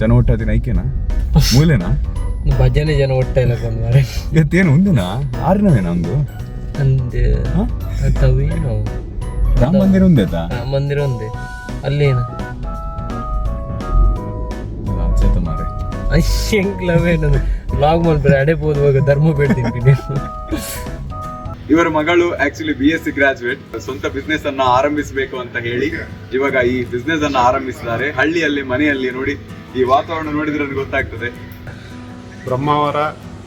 ಜನ ಒಟ್ಟಾದಿನ ಐಕೆನಾ ಮೂಲೆನಾ? ಭಜನೆ ಜನ ಒಟ್ಟ ಇಲ್ಲ ಬಂದ್ಮಾರೆ ಇವತ್ತೇನು ಒಂದಿನ? ಆರನವೇನಾ ಒಂದು? ಅಂದೆ? ಅಥವೇನು ರಾಮ ಮಂದಿರ ಒಂದೇ ತಾ ರಾಮ ಮಂದಿರ ಒಂದೇ. ಅಲ್ಲೇನು? ಆಚೆತ ಮಾರೆ. ಶಂಕ್ಲವೇನು ಲಾಗ್ ಮಾಡ್ಬೇಡ ಅಡೆ ಹೋಗುವಾಗ ಧರ್ಮ ಬೇಡ್ತೀನಿ. ಇವರ ಮಗಳು actually B S C graduate ಸ್ವಂತ ಬಿಸ್ನೆಸ್ ಅನ್ನ ಆರಂಭಿಸಬೇಕು ಅಂತ ಹೇಳಿ ಇವಾಗ ಈ ಬಿಸ್ನೆಸ್ ಅನ್ನ ಆರಂಭಿಸಿದ್ದಾರೆ ಹಳ್ಳಿಯಲ್ಲಿ ಮನೆಯಲ್ಲಿ ನೋಡಿ ಈ ವಾತಾವರಣ ನೋಡಿದ್ರೆ ನನಗೆ ಗೊತ್ತಾಗ್ತದೆ. ಬ್ರಹ್ಮಾವರ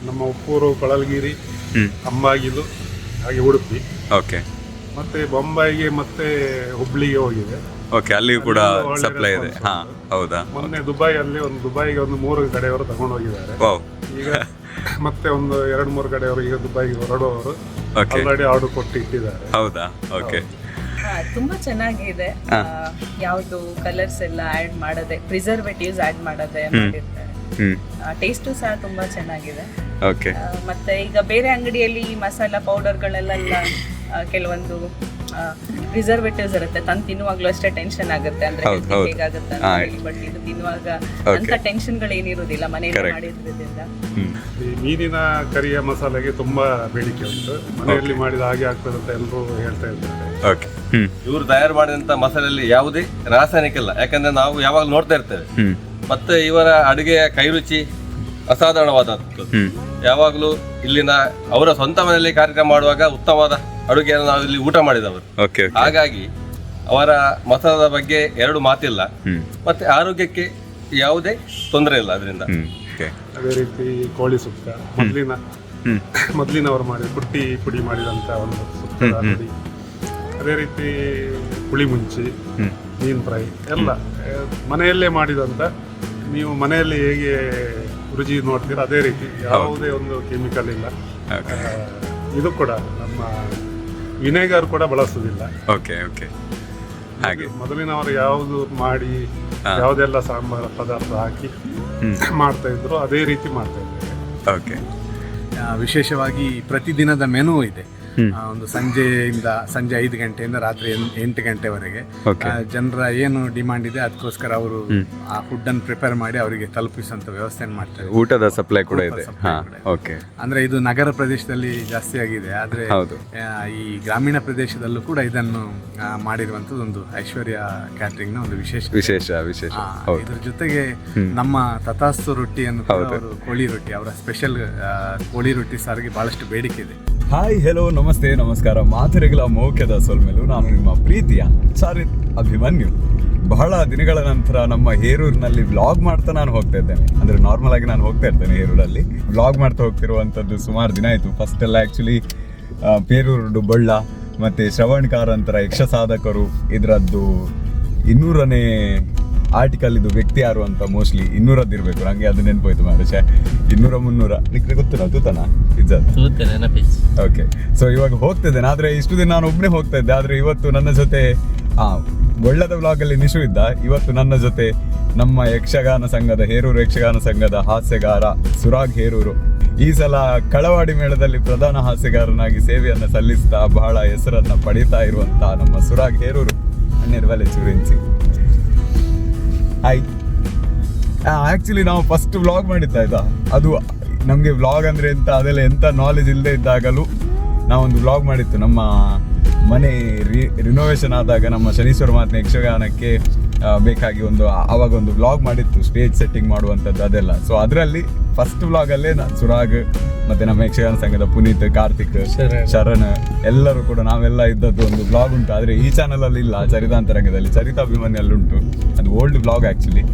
ನಮ್ಮ ಉಪ್ಪೂರು ಕೊಳಲ್ಗಿರಿ ಅಂಬಾಗಿಲು ಹಾಗೆ ಉಡುಪಿ. ಓಕೆ. ಮತ್ತೆ ಬೊಂಬಾಯಿಗೆ ಮತ್ತೆ ಹುಬ್ಳಿಗೆ ಹೋಗಿದೆ. ಓಕೆ ಅಲ್ಲಿಯೂ ಕೂಡ ಸಪ್ಲೈ ಇದೆ. ಹಾ ಹೌದಾ? ಮೊನ್ನೆ ದುಬೈ ಅಲ್ಲಿ ಒಂದು ದುಬೈಗೆ ಒಂದು ಮೂರು ಕಡೆಯವರು ತಗೊಂಡು ಹೋಗಿದ್ದಾರೆ ಈಗ ಮತ್ತೆ ಒಂದು ಎರಡು ಮೂರು ಕಡೆಯವರು ಈಗ ದುಬೈಗೆ ಹೊರಡುವವರು. ಓಕೆ ಆಲ್ರೆಡಿ ಆರ್ಡರ್ ಕೊಟ್ಟು ಇಟ್ಟಿದ್ದಾರೆ ಹೌದಾ. ಓಕೆ ಹಾ, ತುಂಬಾ ಚೆನ್ನಾಗಿದೆ. ಯಾವುದು ಕಲರ್ಸ್ ಎಲ್ಲ ಆಡ್ ಮಾಡದೆ ಪ್ರಿಸರ್ವೇಟಿವ್ಸ್ ಆಡ್ ಮಾಡದೆ ಮಾಡಿರ್ತಾರೆ. ಹ್ಮ್. ಟೇಸ್ಟು ಸಹ ತುಂಬಾ ಚೆನ್ನಾಗಿದೆ. ಓಕೆ ಆ, ಮತ್ತೆ ಈಗ ಬೇರೆ ಅಂಗಡಿಯಲ್ಲಿ ಈ ಮಸಾಲಾ ಪೌಡರ್ಗಳೆಲ್ಲ ಕೆಲವೊಂದು ಪ್ರಿಸರ್ವೇಟಿವ್ಸ್ ಇರುತ್ತೆ. ತಂದು ತಿನ್ನುವಾಗ್ಲೂ ಅಷ್ಟೇ ಟೆನ್ಷನ್ ಆಗುತ್ತೆ. ಅಂದ್ರೆ ಹೌದು, ಹೌದು. ಹೇಗಾಗುತ್ತೆ ಅಂತ ಹೇಳಿ. ಬಟ್ ಇದು ತಿನ್ನುವಾಗ. ಅಂತ ಟೆನ್ಷನ್ಗಳು ಏನಿರೋದಿಲ್ಲ ಮನೆಯಲ್ಲಿ Correct. ಹ್ಮ್. ಈ ಮೀನಿನ ಕರಿಯ ಮಸಾಲೆಗೆ ತುಂಬಾ ಬೇಡಿಕೆ ಉಂಟು. ಮನೆಯಲ್ಲಿ ಮಾಡಿದ ಹಾಗೆ ಆಗ್ತದೆ ಅಂತ ಎಲ್ಲರೂ ಹೇಳ್ತಾ ಇರ್ತಾರೆ ಓಕೆ ಹ್ಮ್. ಇವರು ತಯಾರು ಮಾಡಿದಂತ ಮಸಾಲೆಯಲ್ಲಿ ಯಾವುದೇ ರಾಸಾಯನಿಕ ಇಲ್ಲ. ಯಾಕಂದ್ರೆ ನಾವು ಯಾವಾಗ ನೋಡ್ತಾ ಇರ್ತೇವೆ. ಹ್ಮ್. ಮತ್ತೆ ಇವರ ಅಡುಗೆಯ ಕೈರುಚಿ ಅಸಾಧಾರಣವಾದದ್ದು. ಹ್ಮ್. ಯಾವಾಗಲೂ ಇಲ್ಲಿನ ಅವರ ಸ್ವಂತ ಮನೆಯಲ್ಲಿ ಕಾರ್ಯಕ್ರಮ ಮಾಡುವಾಗ ಉತ್ತಮವಾದ ಅಡುಗೆಯನ್ನು ನಾವು ಇಲ್ಲಿ ಊಟ ಮಾಡಿದವರು. ಓಕೆ ಓಕೆ ಹಾಗಾಗಿ ಅವರ ಮತದ ಬಗ್ಗೆ ಎರಡು ಮಾತಿಲ್ಲ. ಮತ್ತೆ ಆರೋಗ್ಯಕ್ಕೆ ಯಾವುದೇ ತೊಂದರೆ ಇಲ್ಲ ಅದರಿಂದ. ಓಕೆ ಅದೇ ರೀತಿ ಕೋಳಿ ಸುಕ್ಕ ಮೊದಲಿನ ಮೊದ್ಲಿನವರು ಮಾಡಿದ ಪುಟ್ಟಿ ಪುಡಿ ಮಾಡಿದಂತ ಒಂದು ಸುಕ್ಕದ ಪುಡಿ. ಅದೇ ರೀತಿ ಹುಳಿ ಮುಂಚಿ ಮೀನ್ ಫ್ರೈ ಎಲ್ಲ ಮನೆಯಲ್ಲೇ ಮಾಡಿದಂತ ನೀವು ಮನೆಯಲ್ಲಿ ಹೇಗೆ ರುಚಿ ನೋಡ್ತೀರಾ ಅದೇ ರೀತಿ ಯಾವುದೇ ಒಂದು ಕೆಮಿಕಲ್ ಇಲ್ಲ. ಇದು ಕೂಡ ನಮ್ಮ ವಿನೆಗರ್ ಕೂಡ ಬಳಸುವುದಿಲ್ಲ ಓಕೆ ಓಕೆ. ಹಾಗೆ. ಮೊದಲಿನವರು ಯಾವುದು ಮಾಡಿ ಯಾವುದೆಲ್ಲ ಸಾಂಬಾರ ಪದಾರ್ಥ ಹಾಕಿ ಮಾಡ್ತಾ ಇದ್ರು ಅದೇ ರೀತಿ ಮಾಡ್ತಾ ಇದ್ದಾರೆ. ಓಕೆ. ವಿಶೇಷವಾಗಿ ಪ್ರತಿದಿನದ ಮೆನು ಇದೆ. ಒಂದು ಸಂಜೆಯಿಂದ ಸಂಜೆ ಐದು ಗಂಟೆಯಿಂದ ರಾತ್ರಿ ಎಂಟು ಗಂಟೆವರೆಗೆ. ಜನರ ಏನು ಡಿಮಾಂಡ್ ಇದೆ ಅದಕ್ಕೋಸ್ಕರ ಅವರು ಆ ಫುಡ್ ಅನ್ನು ಪ್ರಿಪೇರ್ ಮಾಡಿ ಅವರಿಗೆ ತಲುಪಿಸುವಂತ ವ್ಯವಸ್ಥೆಯನ್ನು ಮಾಡ್ತಾರೆ ಊಟದ ಸಪ್ಲೈ ಕೂಡ ಇದೆ. ಓಕೆ ಅಂದ್ರೆ ಇದು ನಗರ ಪ್ರದೇಶದಲ್ಲಿ ಜಾಸ್ತಿ ಆಗಿದೆ. ಆದ್ರೆ ಈ ಗ್ರಾಮೀಣ ಪ್ರದೇಶದಲ್ಲೂ ಕೂಡ ಇದನ್ನು ಮಾಡಿರುವಂತದ್ದು ಒಂದು ಐಶ್ವರ್ಯ ಕ್ಯಾಟ್ರಿಂಗ್ನ ಒಂದು ವಿಶೇಷ ವಿಶೇಷ. ವಿಶೇಷ ಇದ್ರ ಜೊತೆಗೆ ನಮ್ಮ ತಥಾಸ್ತು ರೊಟ್ಟಿಯನ್ನು ಕೋಳಿ ರೊಟ್ಟಿ ಅವರ ಸ್ಪೆಷಲ್ ಕೋಳಿ ರೊಟ್ಟಿ ಸಾರಿಗೆ ಬಹಳಷ್ಟು ಬೇಡಿಕೆ ಇದೆ. ಹಾಯ್ ಹೆಲೋ ನಮಸ್ತೆ, ನಮಸ್ಕಾರ. ಮಾತುರೆಗಳ ಮೌಖ್ಯದ ಸೊಲ್ಮೆಲು ನಾನು ನಿಮ್ಮ ಪ್ರೀತಿಯ ಸಾರಿ ಅಭಿಮನ್ಯು. ಬಹಳ ದಿನಗಳ ನಂತರ ನಮ್ಮ ಹೇರೂರಿನಲ್ಲಿ ವ್ಲಾಗ್ ಮಾಡ್ತಾ ನಾನು ಹೋಗ್ತಾ ಇದ್ದೇನೆ. ಅಂದ್ರೆ ನಾರ್ಮಲ್ ಆಗಿ ನಾನು ಹೋಗ್ತಾ ಇರ್ತೇನೆ ಹೇರೂರಲ್ಲಿ. ವ್ಲಾಗ್ ಮಾಡ್ತಾ ಹೋಗ್ತಿರುವಂಥದ್ದು ಸುಮಾರು ದಿನ ಆಯಿತು. ಫಸ್ಟ್ ಎಲ್ಲ ಆ್ಯಕ್ಚುಲಿ ಪೇರೂರು ಡುಬ್ಬಳ್ಳ ಮತ್ತು ಶ್ರವಣ್ ಅಂತರ ಯಕ್ಷ ಸಾಧಕರು ಇದರದ್ದು ಇನ್ನೂರನೇ ಆರ್ಟಿಕಲ್ ಇದು ವ್ಯಕ್ತಿ ಯಾರು ಅಂತ ಮೋಸ್ಟ್ಲಿ ಇನ್ನೂರದ್ದು ಇರಬೇಕು. ನನಗೆ ಅದು ನೆನಪೋಯ್ತು ಮಾರಚ ಇನ್ನೂರ ಮುನ್ನೂರ. ನಿಕ್ಕೆ ಗೊತ್ತಿಲ್ಲ ತೂತನ? ನೆನಪಿಸ್ ಓಕೆ ಸೊ ಇವಾಗ ಹೋಗ್ತಿದ್ದೇನೆ ಆದ್ರೆ ಇಷ್ಟು ದಿನ ನಾನು ಒಬ್ಬನೇ ಹೋಗ್ತಾ ಇದ್ದೆ. ಆದರೆ ಇವತ್ತು ನನ್ನ ಜೊತೆ ಆ ಒಳ್ಳೆದ ವ್ಲಾಗ್ ಅಲ್ಲಿ ನಿಶು ಇದ್ದ. ಇವತ್ತು ನನ್ನ ಜೊತೆ ನಮ್ಮ ಯಕ್ಷಗಾನ ಸಂಘದ ಹೇರೂರು ಯಕ್ಷಗಾನ ಸಂಘದ ಹಾಸ್ಯಗಾರ ಸುರಾಗ್ ಹೇರೂರು. ಈ ಸಲ ಕಳವಾಡಿ ಮೇಳದಲ್ಲಿ ಪ್ರಧಾನ ಹಾಸ್ಯಗಾರನಾಗಿ ಸೇವೆಯನ್ನು ಸಲ್ಲಿಸ್ತಾ ಬಹಳ ಹೆಸರನ್ನು ಪಡೀತಾ ಇರುವಂತಹ ನಮ್ಮ ಸುರಾಗ್ ಹೇರೂರು. ಅಣ್ಣಿರ್ವಲೆ ಬಲೆ ಚೂರಿಂಚಿ ಹಾಯ್ ಆಕ್ಚುಲಿ ನಾವು ಫಸ್ಟ್ ವ್ಲಾಗ್ ಮಾಡಿದ್ದ, ಆಯ್ತಾ? ಅದು ನಮಗೆ ವ್ಲಾಗ್ ಅಂದ್ರೆ ಎಂತ, ಅದೆಲ್ಲ ಎಂಥ ನಾಲೆಜ್ ಇಲ್ಲದೆ ಇದ್ದಾಗಲೂ ನಾವೊಂದು ವ್ಲಾಗ್ ಮಾಡಿತ್ತು. ನಮ್ಮ ಮನೆ ರಿನೋವೇಷನ್ ಆದಾಗ ನಮ್ಮ ಶನೀಶ್ವರ ಮಾತಿನ ಯಕ್ಷಗಾನಕ್ಕೆ ಬೇಕಾಗಿ ಒಂದು ಆವಾಗ ಒಂದು ವ್ಲಾಗ್ ಮಾಡಿತ್ತು ಸ್ಟೇಜ್ ಸೆಟ್ಟಿಂಗ್ ಮಾಡುವಂಥದ್ದು ಅದೆಲ್ಲ. ಸೊ ಅದರಲ್ಲಿ ಫಸ್ಟ್ ವ್ಲಾಗಲ್ಲೇ ನಾನು ಸುರಾಗ್ ಮತ್ತೆ ನಮ್ಮ ಯಕ್ಷಗಾನ ಸಂಘದ ಪುನೀತ್ ಕಾರ್ತಿಕ್ ಶರಣ್. ಶರಣ್ ಎಲ್ಲರೂ ಕೂಡ ನಾವೆಲ್ಲ ಇದ್ದದ್ದು ಒಂದು ಬ್ಲಾಗ್ ಉಂಟು. ಆದರೆ ಈ ಚಾನಲಲ್ಲಿ ಇಲ್ಲ ಚರಿತಾಂತರಂಗದಲ್ಲಿ ಚರಿತಾಭಿಮಾನಿಯಲ್ಲಿ ಉಂಟು. ಅದು ಓಲ್ಡ್ ವ್ಲಾಗ್ ಆ್ಯಕ್ಚುಲಿ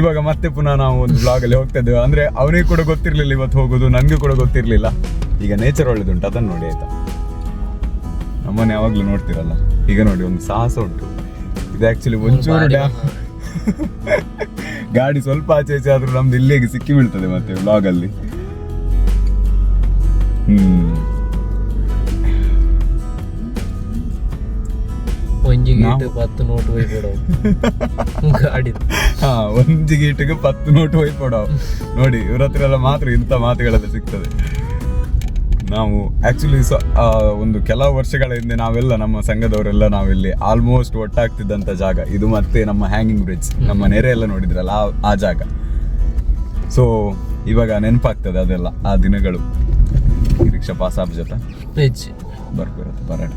ಇವಾಗ ಮತ್ತೆ ಪುನಃ ನಾವು ಒಂದು ಬ್ಲಾಗ್ ಅಲ್ಲಿ ಹೋಗ್ತಾ ಇದ್ದೇವೆ ಅಂದ್ರೆ ಅವನಿಗೆ ಕೂಡ ಗೊತ್ತಿರಲಿಲ್ಲ ಇವತ್ತು ಹೋಗೋದು ನನಗೂ ಕೂಡ ಗೊತ್ತಿರಲಿಲ್ಲ. ಈಗ ನೇಚರ್ ಒಳ್ಳೇದುಂಟು ಅದನ್ನು ನೋಡಿ ಆಯಿತಾ? ನಮ್ಮನ್ನು ಯಾವಾಗಲೂ ನೋಡ್ತಿರಲ್ಲ? ಈಗ ನೋಡಿ ಒಂದು ಸಾಹಸ ಉಂಟು. ಇದು ಆಕ್ಚುಲಿ ಒಂಚೂರು ಡ್ಯಾಮ್ ಗಾಡಿ ಸ್ವಲ್ಪ ಆಚೆ ಈಚೆ ಆದ್ರೂ ನಮ್ದು ಇಲ್ಲಿಗೆ ಸಿಕ್ಕಿ ಬೀಳ್ತದೆ ಮತ್ತೆ ಹ್ಮ್. ಒಂಜಿ ಗೀಟು ಪತ್ತು ನೋಟ್ ಕೊಡೋ ಗಾಡಿ ಹಾ ಒಂಜಿ ಗೀಟಿಗೆ ಪತ್ತು ನೋಟು ಹೋಯ್ಕೊಡೋ ನೋಡಿ ಇವ್ರ ಹತ್ರ ಎಲ್ಲ ಮಾತ್ರ ಇಂಥ ಮಾತುಗಳೆಲ್ಲ ಸಿಗ್ತದೆ. ನಾವು ಆಕ್ಚುಲಿ ಒಂದು ಕೆಲವು ವರ್ಷಗಳ ಹಿಂದೆ ನಾವೆಲ್ಲ ನಮ್ಮ ಸಂಘದವರೆಲ್ಲ ನಾವಿಲ್ಲಿ ಆಲ್ಮೋಸ್ಟ್ ಒಟ್ಟಾಗ್ತಿದ್ದಂಥ ಜಾಗ. ಇದು ಮತ್ತೆ ನಮ್ಮ ಹ್ಯಾಂಗಿಂಗ್ ಬ್ರಿಡ್ಜ್ ನಮ್ಮ ನೆರೆ ಎಲ್ಲ ನೋಡಿದ್ರಲ್ಲ ಆ- ಆ ಜಾಗ. ಸೊ ಇವಾಗ ನೆನಪಾಗ್ತದೆ ಅದೆಲ್ಲ ಆ ದಿನಗಳು. ರಿಕ್ಷಾ ಪಾಸ್ ಆಫ್ ಜೊತೆ. ಬ್ರಿಡ್ಜ್ ಬರ್ಬಿರುತ್ತೆ ಬರೋಣ.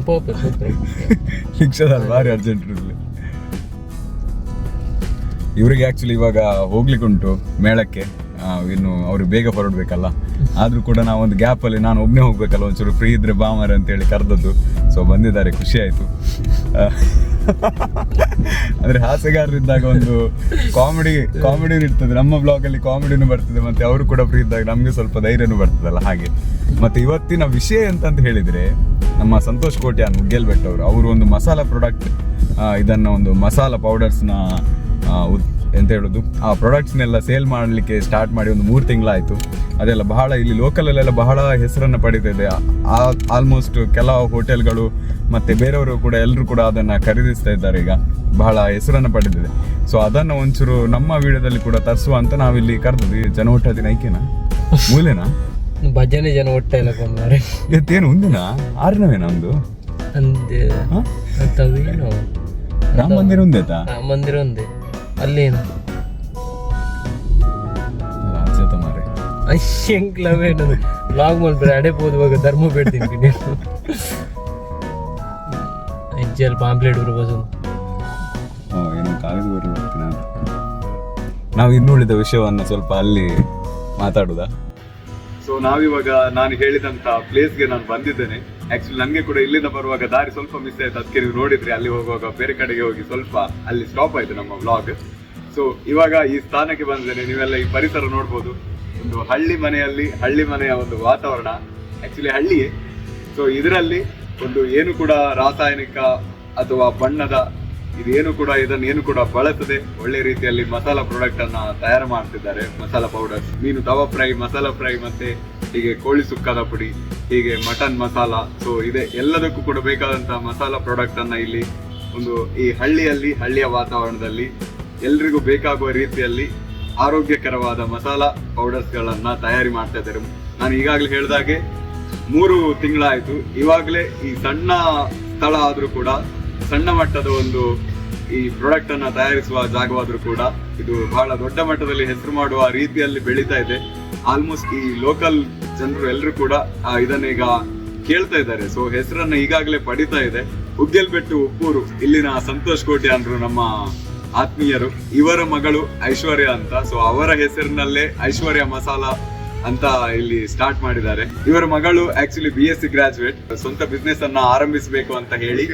ಪೋಪೆ ರಿಕ್ಷಾದಲ್ಲಿ ಭಾರಿ ಅರ್ಜೆಂಟ್ ಇರಲಿ ಇವರಿಗೆ ಆ್ಯಕ್ಚುಲಿ ಇವಾಗ ಹೋಗ್ಲಿಕ್ಕುಂಟು ಮೇಳಕ್ಕೆ. ಇನ್ನು ಅವ್ರಿಗೆ ಬೇಗ ಹೊರಡಬೇಕಲ್ಲ. ಆದ್ರೂ ಕೂಡ ನಾವು ಒಂದು ಗ್ಯಾಪ್ ಅಲ್ಲಿ ನಾನು ಒಬ್ಬನೇ ಹೋಗ್ಬೇಕಲ್ಲ, ಒಂಚೂರು ಫ್ರೀ ಇದ್ರೆ ಬಾಮರ್ ಅಂತ ಹೇಳಿ ಕರೆದದ್ದು. ಸೊ ಬಂದಿದ್ದಾರೆ, ಖುಷಿ ಆಯಿತು. ಅಂದರೆ ಹಾಸ್ಯಗಾರರಿದ್ದಾಗ ಒಂದು ಕಾಮಿಡಿ ಕಾಮಿಡಿ ಇರ್ತದೆ. ನಮ್ಮ ಬ್ಲಾಗ್ ಅಲ್ಲಿ ಕಾಮಿಡಿನೂ ಬರ್ತದೆ, ಮತ್ತೆ ಅವರು ಕೂಡ ಫ್ರೀ ಇದ್ದಾಗ ನಮಗೆ ಸ್ವಲ್ಪ ಧೈರ್ಯನೂ ಬರ್ತದಲ್ಲ ಹಾಗೆ. ಮತ್ತೆ ಇವತ್ತಿನ ವಿಷಯ ಎಂತಂತ ಹೇಳಿದ್ರೆ, ನಮ್ಮ ಸಂತೋಷ್ ಕೋಟ್ಯಾನ್ ಮುಗ್ಗೆಲ್ ಬೆಟ್ಟ ಅವರು ಅವರು ಒಂದು ಮಸಾಲ ಪ್ರಾಡಕ್ಟ್ ಇದನ್ನ ಒಂದು ಮಸಾಲ ಪೌಡರ್ಸ್ನ ಎಂತ ಹೇಳೋದು? ಆ ಪ್ರಾಡಕ್ಟ್ಸ್ನೆಲ್ಲ ಸೇಲ್ ಮಾಡಲಿಕ್ಕೆ ಸ್ಟಾರ್ಟ್ ಮಾಡಿ ಒಂದು ಮೂರು ತಿಂಗಳಾಯಿತು. ಅದೆಲ್ಲ ಬಹಳ ಇಲ್ಲಿ ಲೋಕಲಲ್ಲೆಲ್ಲ ಬಹಳ ಹೆಸರನ್ನು ಪಡೀತಿದೆ. ಆಲ್ಮೋಸ್ಟ್ ಕೆಲವು ಹೋಟೆಲ್ಗಳು ಮತ್ತೆ ಬೇರೆಯವರು ಕೂಡ ಎಲ್ಲರೂ ಕೂಡ ಅದನ್ನು ಖರೀದಿಸ್ತಾ ಇದ್ದಾರೆ ಈಗ. ಬಹಳ ಹೆಸರನ್ನು ಪಡೆದಿದೆ ಸೊ ಅದನ್ನು ಒಂಚೂರು ನಮ್ಮ ವಿಡಿಯೋದಲ್ಲಿ ಕೂಡ ತರಿಸುವ ಅಂತ ನಾವಿಲ್ಲಿ ಕರೆದಿದ್ವಿ. ಜನ ಜನೋಟ ದಿನ ಐಕೆನಾ? ಮೂಲೆನಾ? ಭಜನೆ ಜನ ಹೊಟ್ಟೆ ಎಲ್ಲ ಕೊಂದಾರೆ ಇವತ್ತೇನು ಒಂದಿನ? ಆರನವೇ ನಮ್ದು ಅಂದೆ. ರಾಮ ಮಂದಿರ ಒಂದೇತಾ? ಆ, ಮಂದಿರ ಒಂದೇ. ಅಲ್ಲೇನು? ರಾಜ್ಯದ ಲವ್ ಏನು ಲಾಗ್ ಮಾಡ್ಬೇಡ ಅಡೆ ಹೋಗುವಾಗ ಧರ್ಮ ಬೇಡ್ತೀನಿ ನೀನು. ಹೆಜ್ಜೆಯಲ್ಲಿ ಪಾಂಪ್ಲೇಟ್ ಬರ್ಬೋದು. ನಾವು ಇನ್ನುಳಿದ ವಿಷಯವನ್ನು ಸ್ವಲ್ಪ ಅಲ್ಲಿ ಮಾತಾಡುದಾ? ಸೊ ನಾವಿವಾಗ ನಾನು ಹೇಳಿದಂತ ಪ್ಲೇಸ್ಗೆ ನಾನು ಬಂದಿದ್ದೇನೆ. ಆಕ್ಚುಲಿ ನನಗೆ ಕೂಡ ಇಲ್ಲಿಂದ ಬರುವಾಗ ದಾರಿ ಸ್ವಲ್ಪ ಮಿಸ್ ಆಯ್ತು. ಅದಕ್ಕೆ ನೀವು ನೋಡಿದ್ರಿ, ಅಲ್ಲಿ ಹೋಗುವಾಗ ಬೇರೆ ಕಡೆಗೆ ಹೋಗಿ ಸ್ವಲ್ಪ ಅಲ್ಲಿ ಸ್ಟಾಪ್ ಆಯಿತು ನಮ್ಮ ವ್ಲಾಗ್ ಸೊ ಇವಾಗ ಈ ಸ್ಥಾನಕ್ಕೆ ಬಂದರೆ ನೀವೆಲ್ಲ ಈ ಪರಿಸರ ನೋಡ್ಬೋದು. ಒಂದು ಹಳ್ಳಿ ಮನೆಯಲ್ಲಿ, ಹಳ್ಳಿ ಮನೆಯ ಒಂದು ವಾತಾವರಣ. ಆಕ್ಚುಲಿ ಹಳ್ಳಿಯೇ. ಸೊ ಇದರಲ್ಲಿ ಒಂದು ಏನು ಕೂಡ ರಾಸಾಯನಿಕ ಅಥವಾ ಬಣ್ಣದ ಇದೇನು ಕೂಡ ಇದನ್ನು ಏನು ಕೂಡ ಬಳಸದೆ ಒಳ್ಳೆ ರೀತಿಯಲ್ಲಿ ಮಸಾಲಾ ಪ್ರಾಡಕ್ಟ್ ಅನ್ನ ತಯಾರು ಮಾಡ್ತಿದ್ದಾರೆ, ಮಸಾಲಾ ಪೌಡರ್ ಮೀನು ತವಾ ಫ್ರೈ, ಮಸಾಲಾ ಫ್ರೈ ಮತ್ತೆ ಹೀಗೆ ಕೋಳಿ ಸುಕ್ಕದ ಪುಡಿ, ಹೀಗೆ ಮಟನ್ ಮಸಾಲಾ. ಸೊ ಇದೆ ಎಲ್ಲದಕ್ಕೂ ಕೂಡ ಬೇಕಾದಂತಹ ಮಸಾಲಾ ಪ್ರಾಡಕ್ಟ್ ಅನ್ನ ಇಲ್ಲಿ ಒಂದು ಈ ಹಳ್ಳಿಯಲ್ಲಿ, ಹಳ್ಳಿಯ ವಾತಾವರಣದಲ್ಲಿ ಎಲ್ರಿಗೂ ಬೇಕಾಗುವ ರೀತಿಯಲ್ಲಿ ಆರೋಗ್ಯಕರವಾದ ಮಸಾಲಾ ಪೌಡರ್ಸ್ ಗಳನ್ನ ತಯಾರಿ ಮಾಡ್ತಾ ಇದ್ದಾರೆ. ನಾನು ಈಗಾಗಲೇ ಹೇಳಿದಾಗೆ ಮೂರು ತಿಂಗಳಾಯ್ತು. ಇವಾಗಲೇ ಈ ಸಣ್ಣ ಸ್ಥಳ ಆದರೂ ಕೂಡ ಸಣ್ಣ ಮಟ್ಟದ ಒಂದು ಈ ಪ್ರಾಡಕ್ಟ್ ಅನ್ನ ತಯಾರಿಸುವ ಜಾಗವಾದರೂ ಕೂಡ ಇದು ಬಹಳ ದೊಡ್ಡ ಮಟ್ಟದಲ್ಲಿ ಹೆಸರು ಮಾಡುವ ರೀತಿಯಲ್ಲಿ ಬೆಳೀತಾ ಇದೆ. ಆಲ್ಮೋಸ್ಟ್ ಈ ಲೋಕಲ್ ಜನರು ಎಲ್ಲರೂ ಕೂಡ ಇದನ್ನೀಗ ಕೇಳ್ತಾ ಇದ್ದಾರೆ. ಸೊ ಹೆಸರನ್ನ ಈಗಾಗಲೇ ಪಡಿತಾ ಇದೆ. ಉಗ್ಗೆಲ್ಬೆಟ್ಟು ಉಪ್ಪೂರು, ಇಲ್ಲಿನ ಸಂತೋಷ್ ಕೋಟೆ ಅಂದ್ರು ನಮ್ಮ ಆತ್ಮೀಯರು. ಇವರ ಮಗಳು ಐಶ್ವರ್ಯ ಅಂತ. ಸೊ ಅವರ ಹೆಸರಿನಲ್ಲೇ ಐಶ್ವರ್ಯ ಮಸಾಲ ಅಂತ ಇಲ್ಲಿ ಸ್ಟಾರ್ಟ್ ಮಾಡಿದ್ದಾರೆ. ಇವರ ಮಗಳು actually B S C graduate ಸ್ವಂತ ಬಿಸ್ನೆಸ್ ಅನ್ನ ಆರಂಭಿಸಬೇಕು ಅಂತ ಹೇಳಿ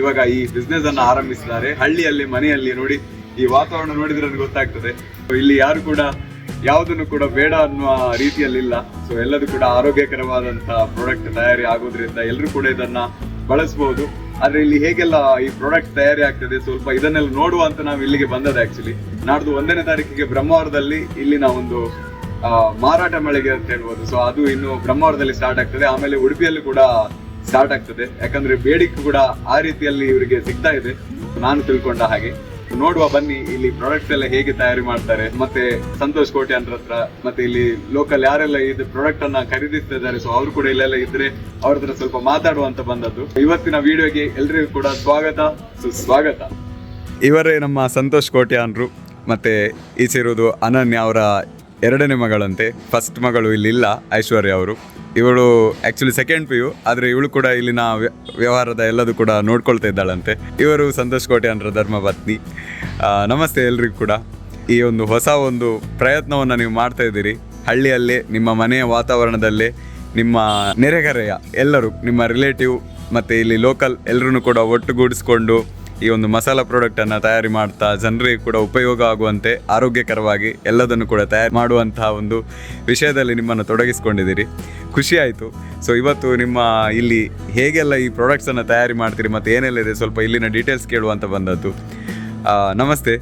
ಇವಾಗ ಈ ಬಿಸ್ನೆಸ್ ಅನ್ನ ಆರಂಭಿಸಿದ್ದಾರೆ ಹಳ್ಳಿಯಲ್ಲಿ, ಮನೆಯಲ್ಲಿ ನೋಡಿ ಈ ವಾತಾವರಣ ನೋಡಿದ್ರೆ ಗೊತ್ತಾಗ್ತದೆ. ಇಲ್ಲಿ ಯಾರು ಕೂಡ ಯಾವುದನ್ನು ಕೂಡ ಬೇಡ ಅನ್ನುವ ರೀತಿಯಲ್ಲಿ ಇಲ್ಲ ಸೊ ಎಲ್ಲದೂ ಕೂಡ ಆರೋಗ್ಯಕರವಾದಂತಹ ಪ್ರಾಡಕ್ಟ್ ತಯಾರಿ ಆಗೋದ್ರಿಂದ ಎಲ್ಲರೂ ಕೂಡ ಇದನ್ನ ಬಳಸಬಹುದು ಆದ್ರೆ ಇಲ್ಲಿ ಹೇಗೆಲ್ಲ ಈ ಪ್ರಾಡಕ್ಟ್ ತಯಾರಿ ಆಗ್ತದೆ? ಸ್ವಲ್ಪ ಇದನ್ನೆಲ್ಲ ನೋಡುವ ಅಂತ ನಾವು ಇಲ್ಲಿಗೆ ಬಂದದ್ದು ಆಕ್ಚುಲಿ ನಾಡ್ದು ಒಂದನೇ ತಾರೀಕಿಗೆ ಬ್ರಹ್ಮಾವರದಲ್ಲಿ ಇಲ್ಲಿನ ಒಂದು ಮಾರಾಟ ಮಳಿಗೆ ಅಂತ ಹೇಳ್ಬೋದು. ಸೊ ಅದು ಇನ್ನು ಬ್ರಹ್ಮಾವರದಲ್ಲಿ ಸ್ಟಾರ್ಟ್ ಆಗ್ತದೆ. ಆಮೇಲೆ ಉಡುಪಿಯಲ್ಲಿ ಕೂಡ ಸ್ಟಾರ್ಟ್ ಆಗ್ತದೆ. ಯಾಕಂದ್ರೆ ಬೇಡಿಕೆ ಕೂಡ ಆ ರೀತಿಯಲ್ಲಿ ಇವರಿಗೆ ಸಿಗ್ತಾ ಇದೆ. ನಾನು ತಿಳ್ಕೊಂಡ ಹಾಗೆ. ನೋಡುವ, ಬನ್ನಿ, ಇಲ್ಲಿ ಪ್ರಾಡಕ್ಟ್ಸ್ ಎಲ್ಲ ಹೇಗೆ ತಯಾರಿ ಮಾಡ್ತಾರೆ. ಮತ್ತೆ ಸಂತೋಷ್ ಕೋಟೆ ಅಂದ್ರ ಹತ್ರ, ಮತ್ತೆ ಇಲ್ಲಿ ಲೋಕಲ್ ಯಾರೆಲ್ಲ ಇದು ಪ್ರಾಡಕ್ಟ್ ಅನ್ನ ಖರೀದಿಸ್ತಾ ಸೊ ಅವರು ಕೂಡ ಇಲ್ಲೆಲ್ಲ ಇದ್ರೆ ಅವ್ರ ಹತ್ರ ಸ್ವಲ್ಪ ಮಾತಾಡುವಂತ ಬಂದದ್ದು. ಇವತ್ತಿನ ವಿಡಿಯೋಗೆ ಎಲ್ರಿಗೂ ಕೂಡ ಸ್ವಾಗತ. ಸುಸ್ವಾಗತ ಇವರೇ ನಮ್ಮ ಸಂತೋಷ್ ಕೋಟ್ಯಾನ್ರು ಮತ್ತೆ ಈಚೆ ಇರೋದು ಅನನ್ಯ ಅವರ ಎರಡನೇ ಮಗಳಂತೆ. ಫಸ್ಟ್ ಮಗಳು ಇಲ್ಲಿ ಇಲ್ಲ, ಐಶ್ವರ್ಯ ಅವರು. ಇವಳು ಆ್ಯಕ್ಚುಲಿ ಸೆಕೆಂಡ್ ಪಿ ಯು ಆದರೆ ಇವಳು ಕೂಡ ಇಲ್ಲಿನ ವ್ಯ- ವ್ಯವಹಾರದ ಎಲ್ಲದೂ ಕೂಡ ನೋಡ್ಕೊಳ್ತಾ ಇದ್ದಾಳಂತೆ. ಇವರು ಸಂತೋಷ್ ಕೋಟೆ ಅಂದ್ರ ಧರ್ಮಪತ್ನಿ ಪತ್ನಿ. ನಮಸ್ತೆ ಎಲ್ರಿಗೂ ಕೂಡ. ಈ ಒಂದು ಹೊಸ ಒಂದು ಪ್ರಯತ್ನವನ್ನು ನೀವು ಮಾಡ್ತಾ ಇದ್ದೀರಿ. ಹಳ್ಳಿಯಲ್ಲೇ, ನಿಮ್ಮ ಮನೆಯ ವಾತಾವರಣದಲ್ಲೇ, ನಿಮ್ಮ ನೆರೆಗರೆಯ ಎಲ್ಲರೂ, ನಿಮ್ಮ ರಿಲೇಟಿವ್ ಮತ್ತು ಇಲ್ಲಿ ಲೋಕಲ್ ಎಲ್ಲರೂ ಕೂಡ ಒಟ್ಟುಗೂಡಿಸ್ಕೊಂಡು ಈ ಒಂದು ಮಸಾಲ ಪ್ರಾಡಕ್ಟನ್ನು ತಯಾರಿ ಮಾಡ್ತಾ ಜನರಿಗೆ ಕೂಡ ಉಪಯೋಗ ಆಗುವಂತೆ ಆರೋಗ್ಯಕರವಾಗಿ ಎಲ್ಲದನ್ನು ಕೂಡ ತಯಾರು ಮಾಡುವಂತಹ ಒಂದು ವಿಷಯದಲ್ಲಿ ನಿಮ್ಮನ್ನು ತೊಡಗಿಸ್ಕೊಂಡಿದ್ದೀರಿ. ಖುಷಿ ಆಯಿತು. ಸೊ ಇವತ್ತು ನಿಮ್ಮ ಇಲ್ಲಿ ಹೇಗೆಲ್ಲ ಈ ಪ್ರಾಡಕ್ಟ್ಸನ್ನು ತಯಾರಿ ಮಾಡ್ತೀರಿ ಮತ್ತು ಏನೆಲ್ಲ ಇದೆ ಸ್ವಲ್ಪ ಇಲ್ಲಿನ ಡೀಟೇಲ್ಸ್ ಕೇಳುವಂತ ಬಂದದ್ದು. ನಮಸ್ತೆ.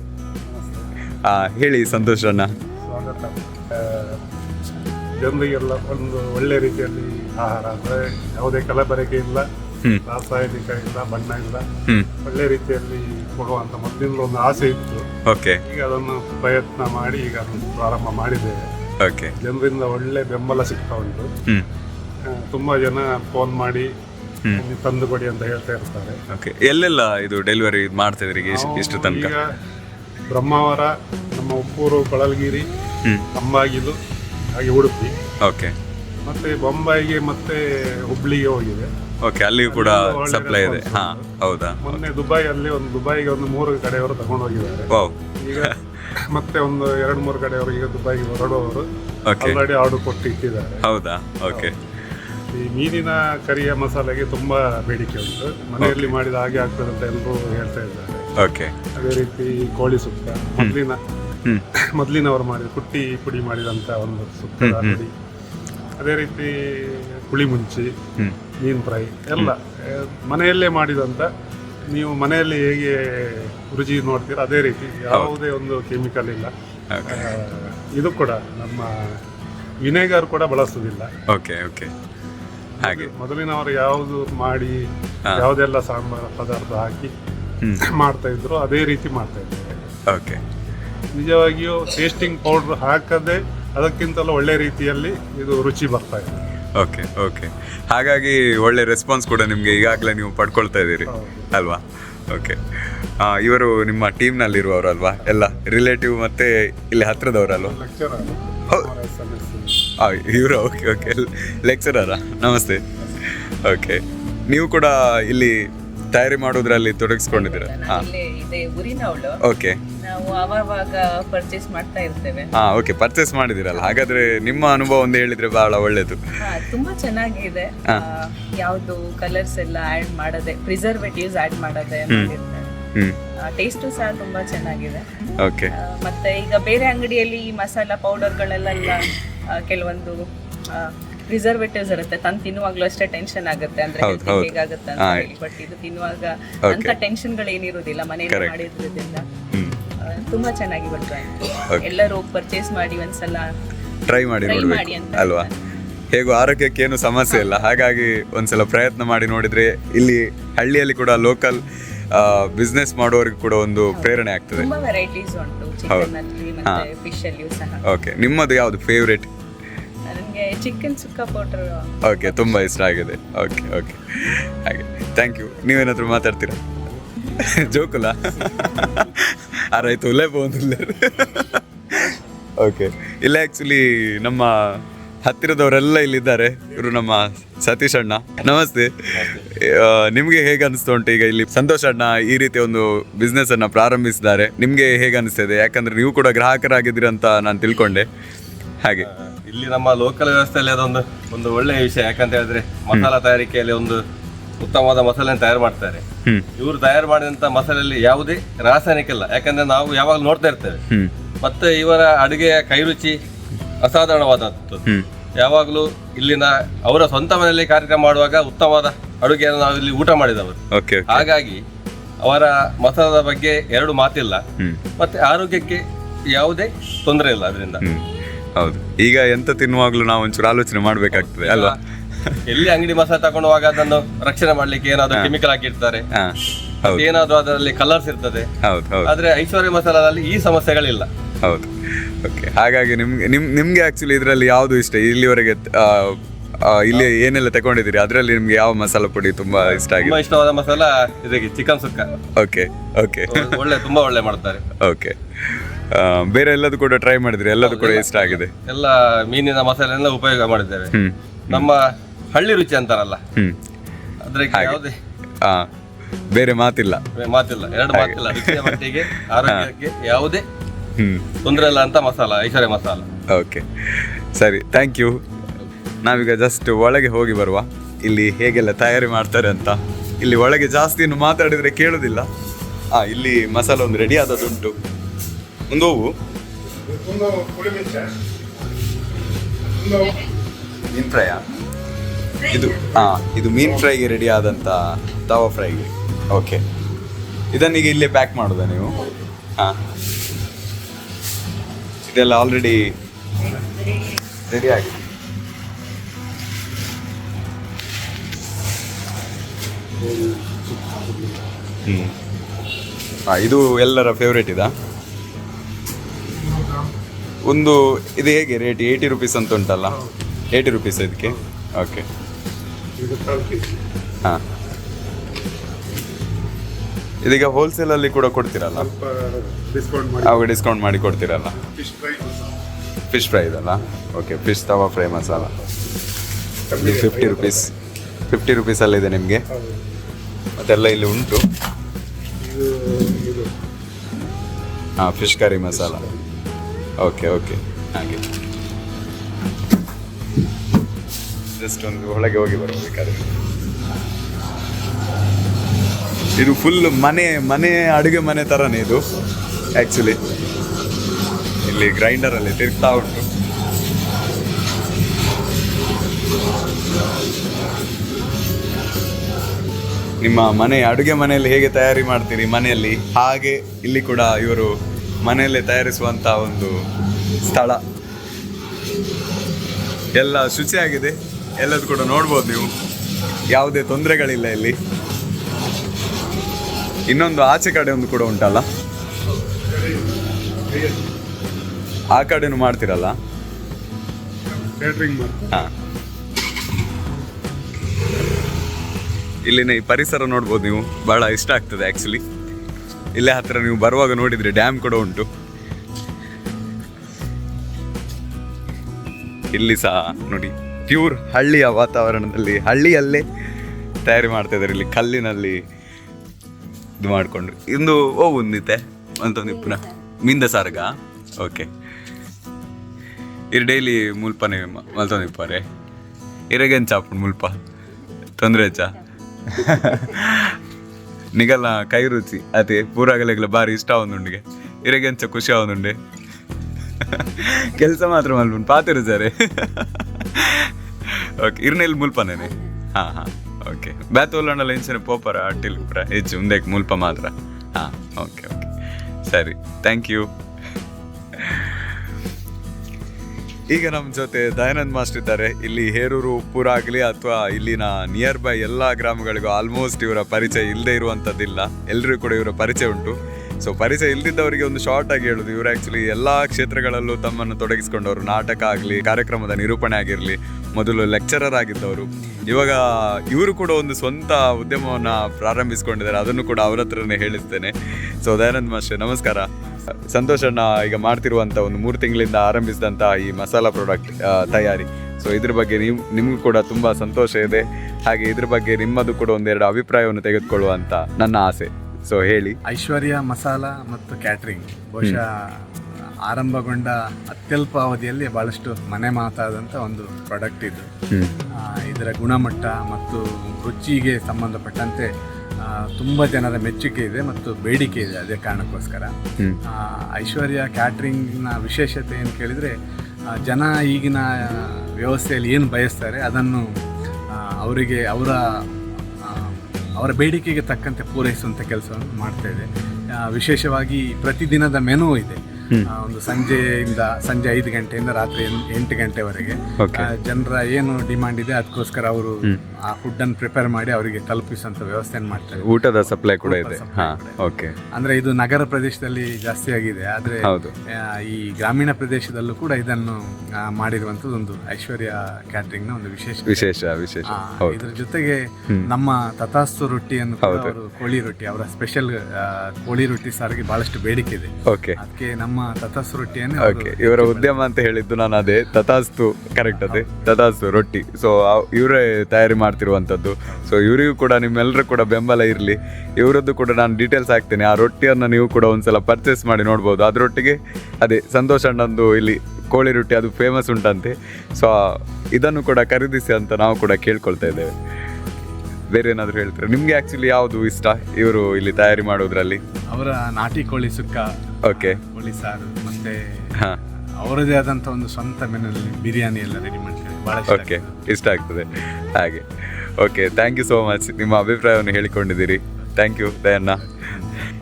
ಹೇಳಿ ಸಂತೋಷ್ ಅಣ್ಣ. ಜನರಿಗೆಲ್ಲ ಒಂದು ಒಳ್ಳೆ ರೀತಿಯಲ್ಲಿ ಆಹಾರ, ಅಂದರೆ ಯಾವುದೇ ಕಲಬೆರಕೆ ಇಲ್ಲ. ರಾಸಾಯನಿಕ ಇಲ್ಲ ಬಣ್ಣ ಇಲ್ಲ. ಒಳ್ಳೆ ರೀತಿಯಲ್ಲಿ ಕೊಡುವಂತ ಮೊದಲಿಂದ ಒಂದು ಆಸೆ ಇತ್ತು. ಓಕೆ. ಈಗ ಅದನ್ನು ಪ್ರಯತ್ನ ಮಾಡಿ ಈಗ ಅದನ್ನು ಪ್ರಾರಂಭ ಮಾಡಿದ್ದೇವೆ ಓಕೆ. ಜನರಿಂದ ಒಳ್ಳೆ ಬೆಂಬಲ ಸಿಗ್ತಾ ಉಂಟು. ತುಂಬಾ ಜನ ಫೋನ್ ಮಾಡಿ ಹ್ಮ್. "ನೀವು ತಂದು ಕೊಡಿ ಅಂತ ಹೇಳ್ತಾ ಇರ್ತಾರೆ. ಓಕೆ. ಎಲ್ಲೆಲ್ಲ ಇದು ಡೆಲಿವರಿ ಮಾಡ್ತಾ ಇದ್ರಿಗೆ ಇಷ್ಟು- ತನಕ? ಬ್ರಹ್ಮಾವರ ನಮ್ಮ ಉಪ್ಪೂರು ಕೊಳಲ್ಗಿರಿ ಅಂಬಾಗಿಲು ಹಾಗೆ ಉಡುಪಿ. ಓಕೆ. ಮತ್ತೆ ಬೊಂಬಾಯಿಗೆ ಮತ್ತೆ ಹುಬ್ಳಿಗೆ ಹೋಗಿದೆ. ಓಕೆ ಅಲ್ಲಿ ಕೂಡ ಸಪ್ಲೈ ಇದೆ. ಹಾ ಹೌದಾ? ಮೊನ್ನೆ ದುಬೈಯಲ್ಲಿ ಒಂದು ದುಬೈಗೆ ಒಂದು ಮೂರು ಕಡೆಯವರು ತಗೊಂಡು ಹೋಗಿದ್ದಾರೆ ವಾವ್ ಈಗ ಮತ್ತೆ ಒಂದು ಎರಡು ಮೂರು ಕಡೆಯವರು ಈಗ ದುಬೈಗೆ ಹೊರಡುವವರು. ಓಕೆ ಆಲ್ರೆಡಿ ಆರ್ಡರ್ ಕೊಟ್ಟು ಇಟ್ಟಿದ್ದಾರೆ. ಹೌದಾ? ಓಕೆ ಈ ಮೀನಿನ ಕರಿಯ ಮಸಾಲೆಗೆ ತುಂಬಾ ಬೇಡಿಕೆ ಉಂಟು. ಮನೆಯಲ್ಲಿ ಮಾಡಿದ ಹಾಗೆ ಆಗ್ತದೆ ಅಂತ ಎಲ್ಲರೂ ಹೇಳ್ತಾ ಇದ್ದಾರೆ. ಓಕೆ ಅದೇ ರೀತಿ ಕೋಳಿ ಸುಕ್ಕ ಮೊದಲಿನ ಮೊದಲಿನವರು ಮಾಡಿದ ಕುಟ್ಟಿ ಪುಡಿ ಮಾಡಿದಂತ ಒಂದು ಸುಕ್ಕದ ಪುಡಿ. ಅದೇ ರೀತಿ ಹುಳಿ ಮುಂಚಿ ಮೀನ್ ಫ್ರೈ ಎಲ್ಲ. ಮನೆಯಲ್ಲೇ ಮಾಡಿದಂಥ ನೀವು ಮನೆಯಲ್ಲಿ ಹೇಗೆ ರುಚಿ ನೋಡ್ತೀರ ಅದೇ ರೀತಿ ಯಾವುದೇ ಒಂದು ಕೆಮಿಕಲ್ ಇಲ್ಲ. ಇದು ಕೂಡ ನಮ್ಮ ವಿನೆಗರ್ ಕೂಡ ಬಳಸುವುದಿಲ್ಲ ಓಕೆ ಓಕೆ ಹಾಗೆ. ಮೊದಲಿನವರು ಯಾವುದು ಮಾಡಿ. ಯಾವುದೆಲ್ಲ ಸಾಂಬಾರ ಪದಾರ್ಥ ಹಾಕಿ ಮಾಡ್ತಾ ಇದ್ರು ಅದೇ ರೀತಿ ಮಾಡ್ತಾ ಇದ್ದಾರೆ. ಓಕೆ ನಿಜವಾಗಿಯೂ ಟೇಸ್ಟಿಂಗ್ ಪೌಡರ್ ಹಾಕದೆ ಅದಕ್ಕಿಂತಲೂ ಒಳ್ಳೆ ರೀತಿಯಲ್ಲಿ ಇದು ರುಚಿ ಬರ್ತಾ ಇದೆ. ಓಕೆ ಓಕೆ ಹಾಗಾಗಿ ಒಳ್ಳೆ ರೆಸ್ಪಾನ್ಸ್ ಕೂಡ ನಿಮಗೆ ಈಗಾಗಲೇ ನೀವು ಪಡ್ಕೊಳ್ತಾ ಇದ್ದೀರಿ ಅಲ್ವಾ? ಓಕೆ ಇವರು ನಿಮ್ಮ ಟೀಮ್ನಲ್ಲಿರುವವರು ಅಲ್ವಾ? ಎಲ್ಲ ರಿಲೇಟಿವ್ ಮತ್ತೆ ಇಲ್ಲಿ ಹತ್ರದವರಲ್ವಾ. ಇವರು ಓಕೆ ಓಕೆ ಲೆಕ್ಚರರಾ ನಮಸ್ತೆ. ಓಕೆ ನೀವು ಕೂಡ ಇಲ್ಲಿ ತಯಾರಿ ಮಾಡೋದ್ರಲ್ಲಿ ತೊಡಗಿಸ್ಕೊಂಡಿದ್ದೀರಾ? ಹಾಂ. ಓಕೆ. ನಾವು ಅವಾಗ ಪರ್ಚೇಸ್ ಮಾಡ್ತಾ ಇರ್ತೇವೆ. ಹಾಂ ಓಕೆ ಪರ್ಚೇಸ್ ಮಾಡಿದಿರಲ್ಲ ಹಾಗಾದ್ರೆ ನಿಮ್ಮ ಅನುಭವ ಒಂದು ಹೇಳಿದ್ರೆ ಬಹಳ ಒಳ್ಳೇದು. ತುಂಬಾ ಚೆನ್ನಾಗಿದೆ. ಯಾವ್ದು ಕಲರ್ಸ್ ಎಲ್ಲ ಆಡ್ ಮಾಡದೆ ಪ್ರಿಸರ್ವೇಟಿವ್ಸ್ ಆಡ್ ಮಾಡದೆ ಟೇಸ್ಟು ಸಹ ತುಂಬಾ ಚೆನ್ನಾಗಿದೆ. ಓಕೆ. ಮತ್ತೆ ಈಗ ಬೇರೆ ಅಂಗಡಿಯಲ್ಲಿ ಈ ಮಸಾಲ ಪೌಡರ್ಗಳೆಲ್ಲ ಕೆಲವೊಂದು ಪ್ರಿಸರ್ವೇಟಿವ್ಸ್ ಇರುತ್ತೆ. ತಂದು ತಿನ್ನುವಾಗ್ಲೂ ಅಷ್ಟೇ ಟೆನ್ಷನ್ ಆಗುತ್ತೆ. ಅಂದ್ರೆ ಹೌದು, ಹೌದು. ಹೇಗಾಗುತ್ತೆ ಅಂತ ಹಾ. ಹೇಳಿ. ಬಟ್ ಇದು ತಿನ್ನುವಾಗ ಅಂತ ಟೆನ್ಷನ್ಗಳು ಏನಿರುವುದಿಲ್ಲ. ಮನೆಯಲ್ಲಿ Correct. ಮಾಡಿದ್ರಿಂದ ಹ್ಞೂ ಆ, ತುಂಬಾ ಚೆನ್ನಾಗಿ ಬರ್ತಾ Okay. ಎಲ್ಲರೂ ಪರ್ಚೇಸ್ ಮಾಡಿ ಒಂದ್ಸಲ ಟ್ರೈ ಮಾಡಿ Try ನೋಡ್ಬೇಕು. ಅಂತ ಅಲ್ವಾ? ಹೇಗೂ ಆರೋಗ್ಯಕ್ಕೆ ಏನು ಸಮಸ್ಯೆ ಇಲ್ಲ. ಹಾಗಾಗಿ ಒಂದ್ಸಲ ಪ್ರಯತ್ನ ಮಾಡಿ ನೋಡಿದ್ರೆ ಇಲ್ಲಿ ಹಳ್ಳಿಯಲ್ಲಿ ಕೂಡ ಲೋಕಲ್ ಬಿಸ್ನೆಸ್ ಮಾಡೋರಿಗೆ ಕೂಡ ಒಂದು ಪ್ರೇರಣೆ ಆಗ್ತದೆ. ತುಂಬಾ ವೆರೈಟೀಸ್ ಉಂಟು. ಚಿಕನ್ ಅಲ್ಲಿ ಮತ್ತೆ ಫಿಶ್ ಅಲ್ಲಿಯೂ ಸಹ. ಓಕೆ ನಿಮ್ಮದು ಯಾವುದು favourite chicken sukka powder. Okay ತುಂಬ ಇಷ್ಟ ಆಗಿದೆ. ಓಕೆ ಓಕೆ ಹಾಗೆ. ಥ್ಯಾಂಕ್ ಯು ನೀವೇನಾದರೂ ಮಾತಾಡ್ತೀರಾ? ಜೋಕುಲ ಆರಾಯ್ತು ಉಲ್ಲೇ ಬೋಂದಿಲ್ಲ ಓಕೆ ಇಲ್ಲ ಆ್ಯಕ್ಚುಲಿ ನಮ್ಮ ಹತ್ತಿರದವರೆಲ್ಲ ಇಲ್ಲಿದ್ದಾರೆ. ಇವರು ನಮ್ಮ ಸತೀಶ್ ಅಣ್ಣ. ನಮಸ್ತೆ. ನಿಮಗೆ ನಿಮ್ಗೆ ಹೇಗೆ ಅನಿಸ್ತಾ ಉಂಟು ಈಗ ಇಲ್ಲಿ? ಸಂತೋಷ್ ಅಣ್ಣ ಈ ರೀತಿ ಒಂದು ಬಿಸ್ನೆಸ್ಸನ್ನು ಪ್ರಾರಂಭಿಸಿದ್ದಾರೆ. ನಿಮಗೆ ಹೇಗೆ ಅನಿಸ್ತಿದೆ ಯಾಕಂದ್ರೆ ನೀವು ಕೂಡ ಗ್ರಾಹಕರಾಗಿದ್ದೀರಿ ಅಂತ ನಾನು ತಿಳ್ಕೊಂಡೆ. ಹಾಗೆ. ಇಲ್ಲಿ ನಮ್ಮ ಲೋಕಲ್ ವ್ಯವಸ್ಥೆಯಲ್ಲಿ ಅದೊಂದು ಒಂದು ಒಳ್ಳೆಯ ವಿಷಯ. ಯಾಕಂತ ಹೇಳಿದ್ರೆ ಮಸಾಲ ತಯಾರಿಕೆಯಲ್ಲಿ ಒಂದು ಉತ್ತಮವಾದ ಮಸಾಲೆ ತಯಾರು ಮಾಡ್ತಾರೆ. ಇವರು ತಯಾರು ಮಾಡಿದಂತ ಮಸಾಲೆಯಲ್ಲಿ ಯಾವುದೇ ರಾಸಾಯನಿಕ ಇಲ್ಲ. ಯಾಕಂದ್ರೆ ನಾವು ಯಾವಾಗಲೂ ನೋಡ್ತಾ ಇರ್ತೇವೆ. ಮತ್ತೆ ಇವರ ಅಡುಗೆಯ ಕೈರುಚಿ ಅಸಾಧಾರಣವಾದದ್ದು. ಯಾವಾಗಲೂ ಇಲ್ಲಿನ ಅವರ ಸ್ವಂತ ಮನೆಯಲ್ಲಿ ಕಾರ್ಯಕ್ರಮ ಮಾಡುವಾಗ ಉತ್ತಮವಾದ ಅಡುಗೆಯನ್ನು ನಾವು ಇಲ್ಲಿ ಊಟ ಮಾಡಿದವರು. ಹಾಗಾಗಿ ಅವರ ಮಸಾಲದ ಬಗ್ಗೆ ಎರಡು ಮಾತಿಲ್ಲ. ಮತ್ತೆ ಆರೋಗ್ಯಕ್ಕೆ ಯಾವುದೇ ತೊಂದರೆ ಇಲ್ಲ ಅದರಿಂದ. ಹೌದು. ಈಗ ಎಂತ ತಿನ್ನುವಾಗ್ಲೂ ನಾವು ಒಂಚೂರು ಆಲೋಚನೆ ಮಾಡ್ಬೇಕಾಗ್ತದೆ ಅಲ್ವಾ? ಎಲ್ಲಿ ಅಂಗಡಿ ಮಸಾಲೆ ತಗೊಂಡುವಾಗ ಅದನ್ನು ರಕ್ಷಣೆ ಮಾಡ್ಲಿಕ್ಕೆ ಏನಾದ್ರು ಕೆಮಿಕಲ್ ಹಾಕಿರ್ತಾರೆ. ಹಾ ಹೌದು. ಏನಾದ್ರು ಅದರಲ್ಲಿ ಕಲರ್ಸ್ ಇರ್ತದೆ. ಹೌದು ಹೌದು. ಆದ್ರೆ ಐಶ್ವರ್ಯ ಮಸಾಲದಲ್ಲಿ ಈ ಸಮಸ್ಯೆಗಳಿಲ್ಲ. ಹೌದು. ಓಕೆ ಹಾಗಾಗಿ ನಿಮ್ಗೆ ನಿಮ್ ನಿಮ್ಗೆ ಆಕ್ಚುಲಿ ಇದರಲ್ಲಿ ಯಾವುದು ಇಷ್ಟ? ಇಲ್ಲಿವರೆಗೆ ಆ, ಆ, ಇಲ್ಲಿ ಏನೆಲ್ಲ ತಗೊಂಡಿದ್ದೀರಿ? ಅದರಲ್ಲಿ ನಿಮ್ಗೆ ಯಾವ ಮಸಾಲ ಪುಡಿ ತುಂಬಾ ಇಷ್ಟ ತುಂಬಾ ಆಗಿದೆ? ಇಷ್ಟವಾದ ಮಸಾಲ ಇದಕ್ಕೆ ಚಿಕನ್ ಸುಕ್ಕ. ಓಕೆ ಓಕೆ ಒಳ್ಳೆ ತುಂಬಾ ಒಳ್ಳೆ ಮಾಡ್ತಾರೆ. ಓಕೆ ಬೇರೆ ಎಲ್ಲದೂ ಕೂಡ ಟ್ರೈ ಮಾಡಿದ್ರಿ ಎಲ್ಲದೂ ಕೂಡ ಇಷ್ಟ ಆಗಿದೆ. ಎಲ್ಲ ಮೀನಿನ ಮಸಾಲೆ ಎಲ್ಲ ಉಪಯೋಗ ಮಾಡಿದ್ದೇವೆ. ನಮ್ಮ ಹಳ್ಳಿ ರುಚಿ ಅಂತಾರಲ್ಲ ಹ್ಮ್. ಅದ್ರಿಗೆ ಯಾವುದೇ ಆ, ಬೇರೆ ಮಾತಿಲ್ಲ. ಮಾತಿಲ್ಲ ಎರಡು ಮಾತಿಲ್ಲ ರುಚಿಯ ಮಟ್ಟಿಗೆ ಆರೋಗ್ಯಕ್ಕೆ ಯಾವುದೇ ತೊಂದರೆ ಇಲ್ಲ ಅಂತ ಮಸಾಲ ಐಶ್ವರ್ಯ ಮಸಾಲ. ಓಕೆ. ಸರಿ ಥ್ಯಾಂಕ್ ಯು ನಾವೀಗ ಜಸ್ಟ್ ಒಳಗೆ ಹೋಗಿ ಬರುವ. ಇಲ್ಲಿ ಹೇಗೆಲ್ಲ ತಯಾರಿ ಮಾಡ್ತಾರೆ ಅಂತ. ಇಲ್ಲಿ ಒಳಗೆ ಜಾಸ್ತಿ ಮಾತಾಡಿದ್ರೆ ಕೇಳೋದಿಲ್ಲ. ಹಾಂ ಇಲ್ಲಿ ಮಸಾಲ ಒಂದು ರೆಡಿ ಆದದುಂಟು ಒಂದು ಹೂವು ಮೀನ್ ಫ್ರೈಯಾ ಇದು ಹಾಂ ಇದು ಮೀನ್ ಫ್ರೈಗೆ ರೆಡಿ ಆದಂಥ ತವಾ ಫ್ರೈಗೆ ಓಕೆ ಇದನ್ನೀಗ ಇಲ್ಲೇ ಪ್ಯಾಕ್ ಮಾಡೋದಾ ನೀವು? ಹಾಂ. ಇದೆಲ್ಲ ಆಲ್ರೆಡಿ ರೆಡಿ ಆಗಿದೆ. ಹ್ಞೂ ಹಾಂ ಇದು ಎಲ್ಲರ ಫೇವ್ರೇಟ್ ಇದಾ? ಒಂದು ಇದು ಹೇಗೆ ರೇಟ್ ಏಯ್ಟಿ ರುಪೀಸ್ ಅಂತ ಉಂಟಲ್ಲ? ಏಯ್ಟಿ ರುಪೀಸ್ ಇದಕ್ಕೆ? ಓಕೆ ಹಾಂ. ಇದೀಗ ಹೋಲ್ಸೇಲಲ್ಲಿ ಕೂಡ ಕೊಡ್ತೀರಲ್ಲ? ಅವಾಗ ಡಿಸ್ಕೌಂಟ್ ಮಾಡಿ ಕೊಡ್ತೀರಲ್ಲ? ಫಿಶ್ ಫ್ರೈ ಇದಲ್ಲ? Okay fish tawa fry masala. Fifty rupees fifty ರುಪೀಸಲ್ಲಿದೆ ನಿಮಗೆ? ಮತ್ತೆಲ್ಲ ಇಲ್ಲಿ ಉಂಟು. ಹಾಂ fish curry masala. Okay okay ಹಾಗೆ. ಜಸ್ಟ್ ಒಂದು ಒಳಗೆ ಹೋಗಿ ಬರಬೇಕಾದ್ರೆ ಇದು ಫುಲ್ ಮನೆ ಮನೆ, ಅಡುಗೆ ಮನೆ ಥರನೇ ಇದು ಆ್ಯಕ್ಚುಲಿ ಇಲ್ಲಿ ಗ್ರೈಂಡರಲ್ಲಿ ತಿರ್ತಾ ಉಂಟು. ನಿಮ್ಮ ಮನೆ, ಅಡುಗೆ ಮನೆಯಲ್ಲಿ ಹೇಗೆ ತಯಾರಿ ಮಾಡ್ತೀರಿ ಮನೆಯಲ್ಲಿ? ಹಾಗೆ ಇಲ್ಲಿ ಕೂಡ ಇವರು ಮನೆಯಲ್ಲೇ ತಯಾರಿಸುವಂಥ ಒಂದು ಸ್ಥಳ. ಎಲ್ಲ ಶುಚಿಯಾಗಿದೆ. ಎಲ್ಲದು ಕೂಡ ನೋಡ್ಬೋದು ನೀವು. ಯಾವುದೇ ತೊಂದರೆಗಳಿಲ್ಲ ಇಲ್ಲಿ. ಇನ್ನೊಂದು ಆಚೆ ಕಡೆ ಒಂದು ಕೂಡ ಉಂಟಲ್ಲ. ಆ ಕಡೆನೂ ಮಾಡ್ತೀರಲ್ಲ? ಹಾಂ. ಇಲ್ಲಿನ ಈ ಪರಿಸರ ನೋಡ್ಬೋದು ನೀವು. ಬಹಳ ಇಷ್ಟ ಆಗ್ತದೆ ಆ್ಯಕ್ಚುಲಿ ಇಲ್ಲೇ ಹತ್ರ ನೀವು ಬರುವಾಗ ನೋಡಿದ್ರೆ ಡ್ಯಾಮ್ ಕೂಡ ಉಂಟು. ಇಲ್ಲಿ ಸಹ ನೋಡಿ ಪ್ಯೂರ್ ಹಳ್ಳಿಯ ವಾತಾವರಣದಲ್ಲಿ, ಹಳ್ಳಿಯಲ್ಲೇ ತಯಾರಿ ಮಾಡ್ತಾ ಇದ್ದಾರೆ. ಇಲ್ಲಿ ಕಲ್ಲಿನಲ್ಲಿ ಇದು ಮಾಡಿಕೊಂಡು. ಇಂದು ಓ ಒಂದಿತ್ತೆ ಅಂತೊಂದು ಪುನಃ ಮಿಂದ ಸಾರ್ಗ. ಓಕೆ ಇರು ಡೈಲಿ ಮುಲ್ಪನೆ ಮಲ್ತೊಂದಿಪ್ಪಾರೆ ಇರಗೇನು ಚಾಪ್ ಮುಲ್ಪ. ತೊಂದರೆ ಚಾ ನಿಗಲ್ಲ ಕೈ ರುಚಿ ಅದೇ ಪೂರಾಗಲೆಗ್ಲ ಬಾರಿ ಇಷ್ಟ ಆವೊಂದುಂಡಿಗೆ ಇರಗೆಂಚ ಖುಷಿ ಆವೊಂದುಂಡೆ ಕೆಲಸ ಮಾತ್ರ ಮಲ್ಪುಂಡು ಪಾತಿರು ಸರಿ ಓಕೆ ಇರ್ನೆಲ್ ಮುಲ್ಪನೇನೆ. ಹಾಂ ಹಾಂ ಓಕೆ ಬ್ಯಾತೋಲಂಡಲ್ಲ ಇಂಚನೆ ಪೋಪರ, ಅಟ್ಟಿಲ್ ಪುರ, ಹೆಚ್ಚು ಮುಂದಕ್ಕೆ ಮುಲ್ಪ ಮಾತ್ರ. ಹಾಂ ಓಕೆ ಓಕೆ ಸರಿ ಥ್ಯಾಂಕ್ ಯು ಈಗ ನಮ್ಮ ಜೊತೆ ದಯಾನಂದ್ ಮಾಸ್ಟರ್ ಇದ್ದಾರೆ. ಇಲ್ಲಿ ಹೇರೂರು, ಉಪ್ಪೂರು ಆಗಲಿ ಅಥವಾ ಇಲ್ಲಿನ ನಿಯರ್ ಬೈ ಎಲ್ಲ ಗ್ರಾಮಗಳಿಗೂ ಆಲ್ಮೋಸ್ಟ್ ಇವರ ಪರಿಚಯ ಇಲ್ಲದೆ ಇರುವಂಥದ್ದಿಲ್ಲ ಎಲ್ಲರಿಗೂ ಕೂಡ ಇವರ ಪರಿಚಯ ಉಂಟು. ಸೊ ಪರಿಚಯ ಇಲ್ದಿದ್ದವರಿಗೆ ಒಂದು ಶಾರ್ಟ್ ಆಗಿ ಹೇಳೋದು. ಇವರು ಆಕ್ಚುಲಿ ಎಲ್ಲಾ ಕ್ಷೇತ್ರಗಳಲ್ಲೂ ತಮ್ಮನ್ನು ತೊಡಗಿಸಿಕೊಂಡವರು. ನಾಟಕ ಆಗಲಿ, ಕಾರ್ಯಕ್ರಮದ ನಿರೂಪಣೆ ಆಗಿರಲಿ, ಮೊದಲು ಲೆಕ್ಚರರ್ ಆಗಿದ್ದವರು. ಇವಾಗ ಇವರು ಕೂಡ ಒಂದು ಸ್ವಂತ ಉದ್ಯಮವನ್ನು ಪ್ರಾರಂಭಿಸಿಕೊಂಡಿದ್ದಾರೆ. ಅದನ್ನು ಕೂಡ ಅವರ ಹತ್ರನೇ ಹೇಳಿಸ್ತೇನೆ ಸೊ ದಯಾನಂದ್ ಮಾಸ್ಟರ್, ನಮಸ್ಕಾರ. ಸಂತೋಷ್ ಅಣ್ಣ ಈಗ ಮಾಡ್ತಿರುವಂಥ ಒಂದು ಮೂರು ತಿಂಗಳಿಂದ ಆರಂಭಿಸಿದಂತ ಈ ಮಸಾಲ ಪ್ರಾಡಕ್ಟ್ ತಯಾರಿ. ಸೊ ಇದ್ರ ಬಗ್ಗೆ ನೀವು, ನಿಮಗೂ ಕೂಡ ತುಂಬ ಸಂತೋಷ ಇದೆ. ಹಾಗೆ ಇದ್ರ ಬಗ್ಗೆ ನಿಮ್ಮದು ಕೂಡ ಒಂದೆರಡು ಅಭಿಪ್ರಾಯವನ್ನು ತೆಗೆದುಕೊಳ್ಳುವಂತ ನನ್ನ ಆಸೆ. ಸೊ ಹೇಳಿ. ಐಶ್ವರ್ಯ ಮಸಾಲ ಮತ್ತು ಕ್ಯಾಟ್ರಿಂಗ್. ಬಹುಶಃ ಆರಂಭಗೊಂಡ ಅತ್ಯಲ್ಪ ಅವಧಿಯಲ್ಲಿ ಬಹಳಷ್ಟು ಮನೆ ಮಾತಾದಂಥ ಒಂದು ಪ್ರಾಡಕ್ಟ್ ಇದು. ಇದರ ಗುಣಮಟ್ಟ ಮತ್ತು ರುಚಿಗೆ ಸಂಬಂಧಪಟ್ಟಂತೆ ತುಂಬ ಜನರ ಮೆಚ್ಚುಗೆ ಇದೆ ಮತ್ತು ಬೇಡಿಕೆ ಇದೆ ಅದೇ ಕಾರಣಕ್ಕೋಸ್ಕರ. ಐಶ್ವರ್ಯ ಕ್ಯಾಟ್ರಿಂಗ್ನ ವಿಶೇಷತೆ ಏನು ಕೇಳಿದರೆ ಜನ ಈಗಿನ ವ್ಯವಸ್ಥೆಯಲ್ಲಿ ಏನು ಬಯಸ್ತಾರೆ ಅದನ್ನು ಅವರಿಗೆ ಅವರ ಅವರ ಬೇಡಿಕೆಗೆ ತಕ್ಕಂತೆ ಪೂರೈಸುವಂಥ ಕೆಲಸವನ್ನು ಮಾಡ್ತಾ ಇದೆ. ವಿಶೇಷವಾಗಿ ಪ್ರತಿದಿನದ ಮೆನು ಇದೆ. ಒಂದು ಸಂಜೆಯಿಂದ ಸಂಜೆ ಐದು ಗಂಟೆಯಿಂದ ರಾತ್ರಿ ಎಂಟು ಗಂಟೆವರೆಗೆ. ಜನರ ಏನು ಡಿಮಾಂಡ್ ಇದೆ ಅದಕ್ಕೋಸ್ಕರ ಅವರು ಆ ಫುಡ್ ಅನ್ನು ಪ್ರಿಪೇರ್ ಮಾಡಿ ಅವರಿಗೆ ತಲುಪಿಸುವಂತ ವ್ಯವಸ್ಥೆಯನ್ನು ಮಾಡ್ತಾರೆ. ಊಟದ ಸಪ್ಲೈ ಕೂಡ ಇದೆ. ಹಾ ಓಕೆ ಅಂದ್ರೆ ಇದು ನಗರ ಪ್ರದೇಶದಲ್ಲಿ ಜಾಸ್ತಿ ಆಗಿದೆ. ಆದ್ರೆ. ಈ ಗ್ರಾಮೀಣ ಪ್ರದೇಶದಲ್ಲೂ ಕೂಡ ಇದನ್ನು ಮಾಡಿರುವಂತದ್ದು ಒಂದು ಐಶ್ವರ್ಯ ಕ್ಯಾಟ್ರಿಂಗ್ನ ಒಂದು ವಿಶೇಷ ವಿಶೇಷ ವಿಶೇಷ. ಇದ್ರ ಜೊತೆಗೆ ನಮ್ಮ ತಥಾಸ್ತು ರೊಟ್ಟಿಯನ್ನು ಕೋಳಿ ರೊಟ್ಟಿ ಅವರ ಸ್ಪೆಷಲ್ ಕೋಳಿ ರೊಟ್ಟಿ ಸಾರಿಗೆ ಬಹಳಷ್ಟು ಬೇಡಿಕೆ ಇದೆ. ಓಕೆ ಅದಕ್ಕೆ ನಮ್ಮ ತಥಾಸ್ತು ರೊಟ್ಟಿಯನ್ನು ಓಕೆ ಇವರ ಉದ್ಯಮ ಅಂತ ಹೇಳಿದ್ದು ನಾನು ಅದೇ. ತಥಾಸ್ತು ಕರೆಕ್ಟ್ ಅದೇ. ತಥಾಸ್ತು ರೊಟ್ಟಿ. ಸೊ ಇವರೇ ತಯಾರಿ ಮಾಡ್ತಿರುವಂಥದ್ದು. ಸೊ ಇವರಿಗೂ ಕೂಡ ನಿಮ್ಮೆಲ್ಲರೂ ಕೂಡ ಬೆಂಬಲ ಇರಲಿ. ಇವರದ್ದು ಕೂಡ ನಾನು ಡೀಟೇಲ್ಸ್ ಹಾಕ್ತೇನೆ. ಆ ರೊಟ್ಟಿಯನ್ನು ನೀವು ಕೂಡ ಒಂದ್ಸಲ ಪರ್ಚೇಸ್ ಮಾಡಿ ನೋಡ್ಬೋದು. ಅದರೊಟ್ಟಿಗೆ ಅದೇ ಸಂತೋಷ್ ಅಣ್ಣಂದು ಇಲ್ಲಿ ಕೋಳಿ ರೊಟ್ಟಿ ಅದು ಫೇಮಸ್ ಉಂಟಂತೆ. ಸೊ ಇದನ್ನು ಕೂಡ ಖರೀದಿಸಿ ಅಂತ ನಾವು ಕೂಡ ಕೇಳ್ಕೊಳ್ತಾ ಇದ್ದೇವೆ. ಬೇರೆ ಏನಾದರೂ ಹೇಳ್ತಾರೆ? ನಿಮಗೆ ಆ್ಯಕ್ಚುಲಿ ಯಾವುದು ಇಷ್ಟ ಇವರು ಇಲ್ಲಿ ತಯಾರಿ ಮಾಡೋದ್ರಲ್ಲಿ? ಅವರ ನಾಟಿ ಕೋಳಿ ಸುಕ್ಕ ಓಕೆ ಕೋಳಿ ಸಾರು ಮತ್ತೆ ಹಾಂ. ಅವರದೇ ಆದಂಥ ಒಂದು ಸ್ವಂತ ಮೆನಲ್ಲಿ ಬಿರಿಯಾನಿ ಎಲ್ಲ ರೆಡಿ ಮಾಡ್ತಾರೆ ಭಾಳ ಓಕೆ ಇಷ್ಟ ಆಗ್ತದೆ. ಹಾಗೆ. Okay thank you so much ನಿಮ್ಮ ಅಭಿಪ್ರಾಯವನ್ನು ಹೇಳಿಕೊಂಡಿದ್ದೀರಿ. Thank you ದಯಣ್ಣ.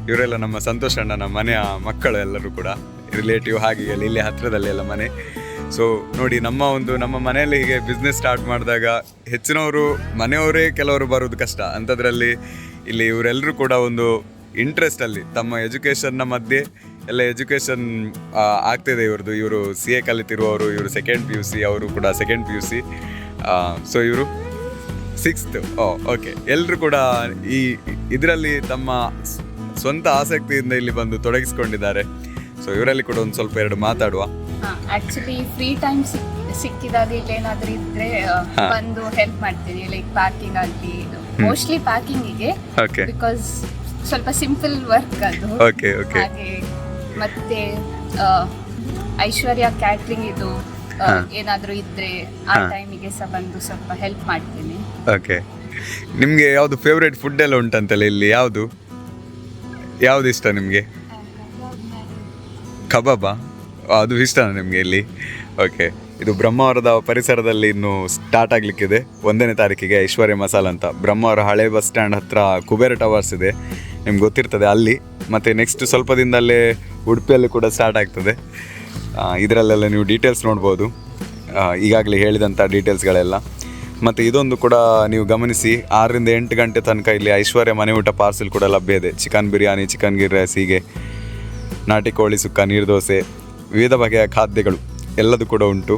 ಇವರೆಲ್ಲ ನಮ್ಮ ಸಂತೋಷ ಅಣ್ಣ ನಮ್ಮ ಮನೆಯ ಮಕ್ಕಳು ಎಲ್ಲರೂ ಕೂಡ ರಿಲೇಟಿವ್ ಹಾಗೆ ಇಲ್ಲಿ ಹತ್ತಿರದಲ್ಲಿ ಎಲ್ಲ ಮನೆ. ಸೊ ನೋಡಿ, ನಮ್ಮ ಒಂದು, ನಮ್ಮ ಮನೆಯಲ್ಲಿ ಹೀಗೆ ಬಿಸ್ನೆಸ್ ಸ್ಟಾರ್ಟ್ ಮಾಡಿದಾಗ ಹೆಚ್ಚಿನವರು ಮನೆಯವರೇ ಕೆಲವರು ಬರೋದು ಕಷ್ಟ. ಅಂಥದ್ರಲ್ಲಿ ಇಲ್ಲಿ ಇವರೆಲ್ಲರೂ ಕೂಡ ಒಂದು ಇಂಟ್ರೆಸ್ಟಲ್ಲಿ ತಮ್ಮ ಎಜುಕೇಷನ್ನ ಮಧ್ಯೆ ಎಲ್ಲ ಎಜುಕೇಷನ್ ಆಗ್ತಿದೆ ಇವ್ರದ್ದು. ಇವರು ಸಿ ಎ ಕಲಿತಿರುವವರು, ಇವರು ಸೆಕೆಂಡ್ ಪಿ ಯು ಸಿ ಅವರು ಕೂಡ second P U C so ಇವರು ಸಿಕ್ಸ್ತ್ ಓ ಓಕೆ ಎಲ್ಲರೂ ಕೂಡ ಈ ಇದರಲ್ಲಿ ತಮ್ಮ ಸ್ವಂತ ಆಸಕ್ತಿಯಿಂದ ಇಲ್ಲಿ ಬಂದು ತೊಡಗಿಸ್ಕೊಂಡಿದ್ದಾರೆ. ಸೊ ಇವರಲ್ಲಿ ಕೂಡ ಒಂದು ಸ್ವಲ್ಪ ಎರಡು ಮಾತಾಡುವ. ಆಕ್ಚುಲಿ ಫ್ರೀ ಟೈಮ್ ಸಿಕ್ಕಿದಾಗ ಇಲ್ಲೇನಾದ್ರೂ ಇದ್ರೆ ಬಂದು ಹೆಲ್ಪ್ ಮಾಡ್ತೀನಿ. ಲೈಕ್ ಪ್ಯಾಕಿಂಗ್ ಆಗಲಿ ಮೋಸ್ಟ್ಲಿ ಪ್ಯಾಕಿಂಗಿಗೆ ಓಕೆ ಬಿಕಾಸ್ ಸ್ವಲ್ಪ ಸಿಂಪಲ್ ವರ್ಕ್ ಅದು. ಓಕೆ ಓಕೆ ಮತ್ತೆ ಆ, ಐಶ್ವರ್ಯ ಕ್ಯಾಟ್ರಿಂಗ್ ಇದು. ಏನಾದ್ರೂ ಇದ್ರೆ ಆ ಟೈಮಿಗೆ ಸಹ ಬಂದು ಸ್ವಲ್ಪ ಹೆಲ್ಪ್ ಮಾಡ್ತೀನಿ. ಓಕೆ ನಿಮಗೆ ಯಾವುದು ಫೇವ್ರೇಟ್ ಫುಡ್ ಎಲ್ಲ ಉಂಟಂತಲ್ಲ ಇಲ್ಲಿ? ಯಾವುದು? ಯಾವುದು ಇಷ್ಟ ನಿಮಗೆ? ಕಬಾಬಾ. ಅದು ಇಷ್ಟನಾ ನಿಮಗೆ ಇಲ್ಲಿ? ಓಕೆ ಇದು ಬ್ರಹ್ಮಾವರದ ಪರಿಸರದಲ್ಲಿ ಇನ್ನು ಸ್ಟಾರ್ಟ್ ಆಗಲಿಕ್ಕಿದೆ. ಒಂದನೇ ತಾರೀಕಿಗೆ ಐಶ್ವರ್ಯ ಮಸಾಲ ಅಂತ. ಬ್ರಹ್ಮಾವರ ಹಳೆ ಬಸ್ ಸ್ಟ್ಯಾಂಡ್ ಹತ್ರ ಕುಬೇರ ಟವರ್ಸ್ ಇದೆ. ನಿಮ್ಗೆ ಗೊತ್ತಿರ್ತದೆ ಅಲ್ಲಿ. ಮತ್ತು ನೆಕ್ಸ್ಟ್ ಸ್ವಲ್ಪ ದಿನದಲ್ಲೇ ಉಡುಪಿಯಲ್ಲಿ ಕೂಡ ಸ್ಟಾರ್ಟ್ ಆಗ್ತದೆ. ಇದರಲ್ಲೆಲ್ಲ ನೀವು ಡೀಟೇಲ್ಸ್ ನೋಡ್ಬೋದು. ಈಗಾಗಲೇ ಹೇಳಿದಂಥ ಡೀಟೇಲ್ಸ್ಗಳೆಲ್ಲ ಮತ್ತು ಇದೊಂದು ಕೂಡ ನೀವು ಗಮನಿಸಿ, ಆರರಿಂದ ಎಂಟು ಗಂಟೆ ತನಕ ಇಲ್ಲಿ ಐಶ್ವರ್ಯ ಮನೆ ಊಟ ಪಾರ್ಸೆಲ್ ಕೂಡ ಲಭ್ಯ ಇದೆ. ಚಿಕನ್ ಬಿರಿಯಾನಿ, ಚಿಕನ್ ಗಿರ್ ರೈಸ್ ಹೀಗೆ ನಾಟಿ ಕೋಳಿ ಸುಕ್ಕ, ನೀರು ದೋಸೆ, ವಿವಿಧ ಬಗೆಯ ಖಾದ್ಯಗಳು ಎಲ್ಲದೂ ಕೂಡ ಉಂಟು.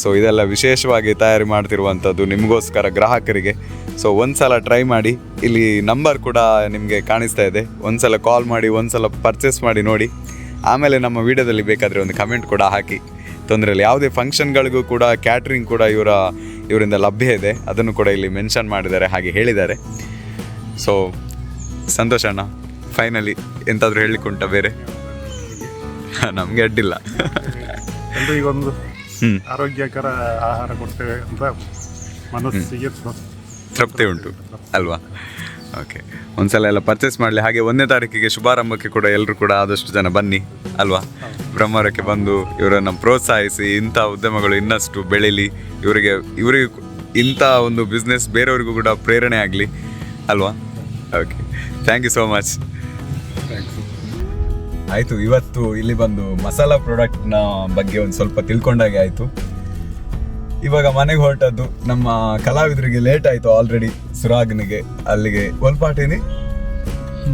ಸೊ ಇದೆಲ್ಲ ವಿಶೇಷವಾಗಿ ತಯಾರಿ ಮಾಡ್ತಿರುವಂಥದ್ದು ನಿಮಗೋಸ್ಕರ ಗ್ರಾಹಕರಿಗೆ. ಸೊ ಒಂದ್ಸಲ ಟ್ರೈ ಮಾಡಿ, ಇಲ್ಲಿ ನಂಬರ್ ಕೂಡ ನಿಮಗೆ ಕಾಣಿಸ್ತಾ ಇದೆ. ಒಂದ್ಸಲ ಕಾಲ್ ಮಾಡಿ, ಒಂದ್ಸಲ ಪರ್ಚೇಸ್ ಮಾಡಿ, ನೋಡಿ. ಆಮೇಲೆ ನಮ್ಮ ವಿಡಿಯೋದಲ್ಲಿ ಬೇಕಾದರೆ ಒಂದು ಕಮೆಂಟ್ ಕೂಡ ಹಾಕಿ. ತೊಂದರೆ ಇಲ್ಲ ಯಾವುದೇ ಫಂಕ್ಷನ್ಗಳಿಗೂ ಕೂಡ ಕ್ಯಾಟ್ರಿಂಗ್ ಕೂಡ ಇವರ ಇವರಿಂದ ಲಭ್ಯ ಇದೆ. ಅದನ್ನು ಕೂಡ ಇಲ್ಲಿ ಮೆನ್ಷನ್ ಮಾಡಿದ್ದಾರೆ ಹಾಗೆ ಹೇಳಿದ್ದಾರೆ. ಸೊ ಸಂತೋಷ ಅಣ್ಣ. ಫೈನಲಿ ಎಂತಾದರೂ ಹೇಳಿಕೊಂಡ ಬೇರೆ? ನಮಗೆ ಅಡ್ಡಿಲ್ಲ. ಈಗೊಂದು ಆರೋಗ್ಯಕರ ಆಹಾರ ಕೊಡ್ತೇವೆ ಅಂತ ಮನಸ್ಸಿಗೆ ತೃಪ್ತಿ ಉಂಟು. ಅಲ್ವಾ? ಓಕೆ ಒಂದ್ಸಲ ಎಲ್ಲ ಪರ್ಚೇಸ್ ಮಾಡಲಿ. ಹಾಗೆ ಒಂದನೇ ತಾರೀಕಿಗೆ ಶುಭಾರಂಭಕ್ಕೆ ಕೂಡ ಎಲ್ಲರೂ ಕೂಡ ಆದಷ್ಟು ಜನ ಬನ್ನಿ, ಅಲ್ವಾ? ಬ್ರಹ್ಮರಕ್ಕೆ ಬಂದು ಇವರನ್ನು ಪ್ರೋತ್ಸಾಹಿಸಿ, ಇಂಥ ಉದ್ಯಮಗಳು ಇನ್ನಷ್ಟು ಬೆಳೀಲಿ. ಇವರಿಗೆ ಇವರಿಗೆ ಇಂಥ ಒಂದು ಬಿಸ್ನೆಸ್ ಬೇರೆಯವರಿಗೂ ಕೂಡ ಪ್ರೇರಣೆ ಆಗಲಿ, ಅಲ್ವಾ? Okay thank you so much ಆಯಿತು, ಇವತ್ತು ಇಲ್ಲಿ ಬಂದು ಮಸಾಲ ಪ್ರಾಡಕ್ಟ್ನ ಬಗ್ಗೆ ಒಂದು ಸ್ವಲ್ಪ ತಿಳ್ಕೊಂಡಾಗೆ ಆಯಿತು. ಇವಾಗ ಮನೆಗೆ ಹೊರಟದ್ದು ನಮ್ಮ ಕಲಾವಿದರಿಗೆ ಲೇಟ್ ಆಯ್ತು ಆಲ್ರೆಡಿ ಸುರಾಗ್ನಿಗೆ. ಅಲ್ಲಿಗೆ ಒಲ್ಪಾಟಿನಿ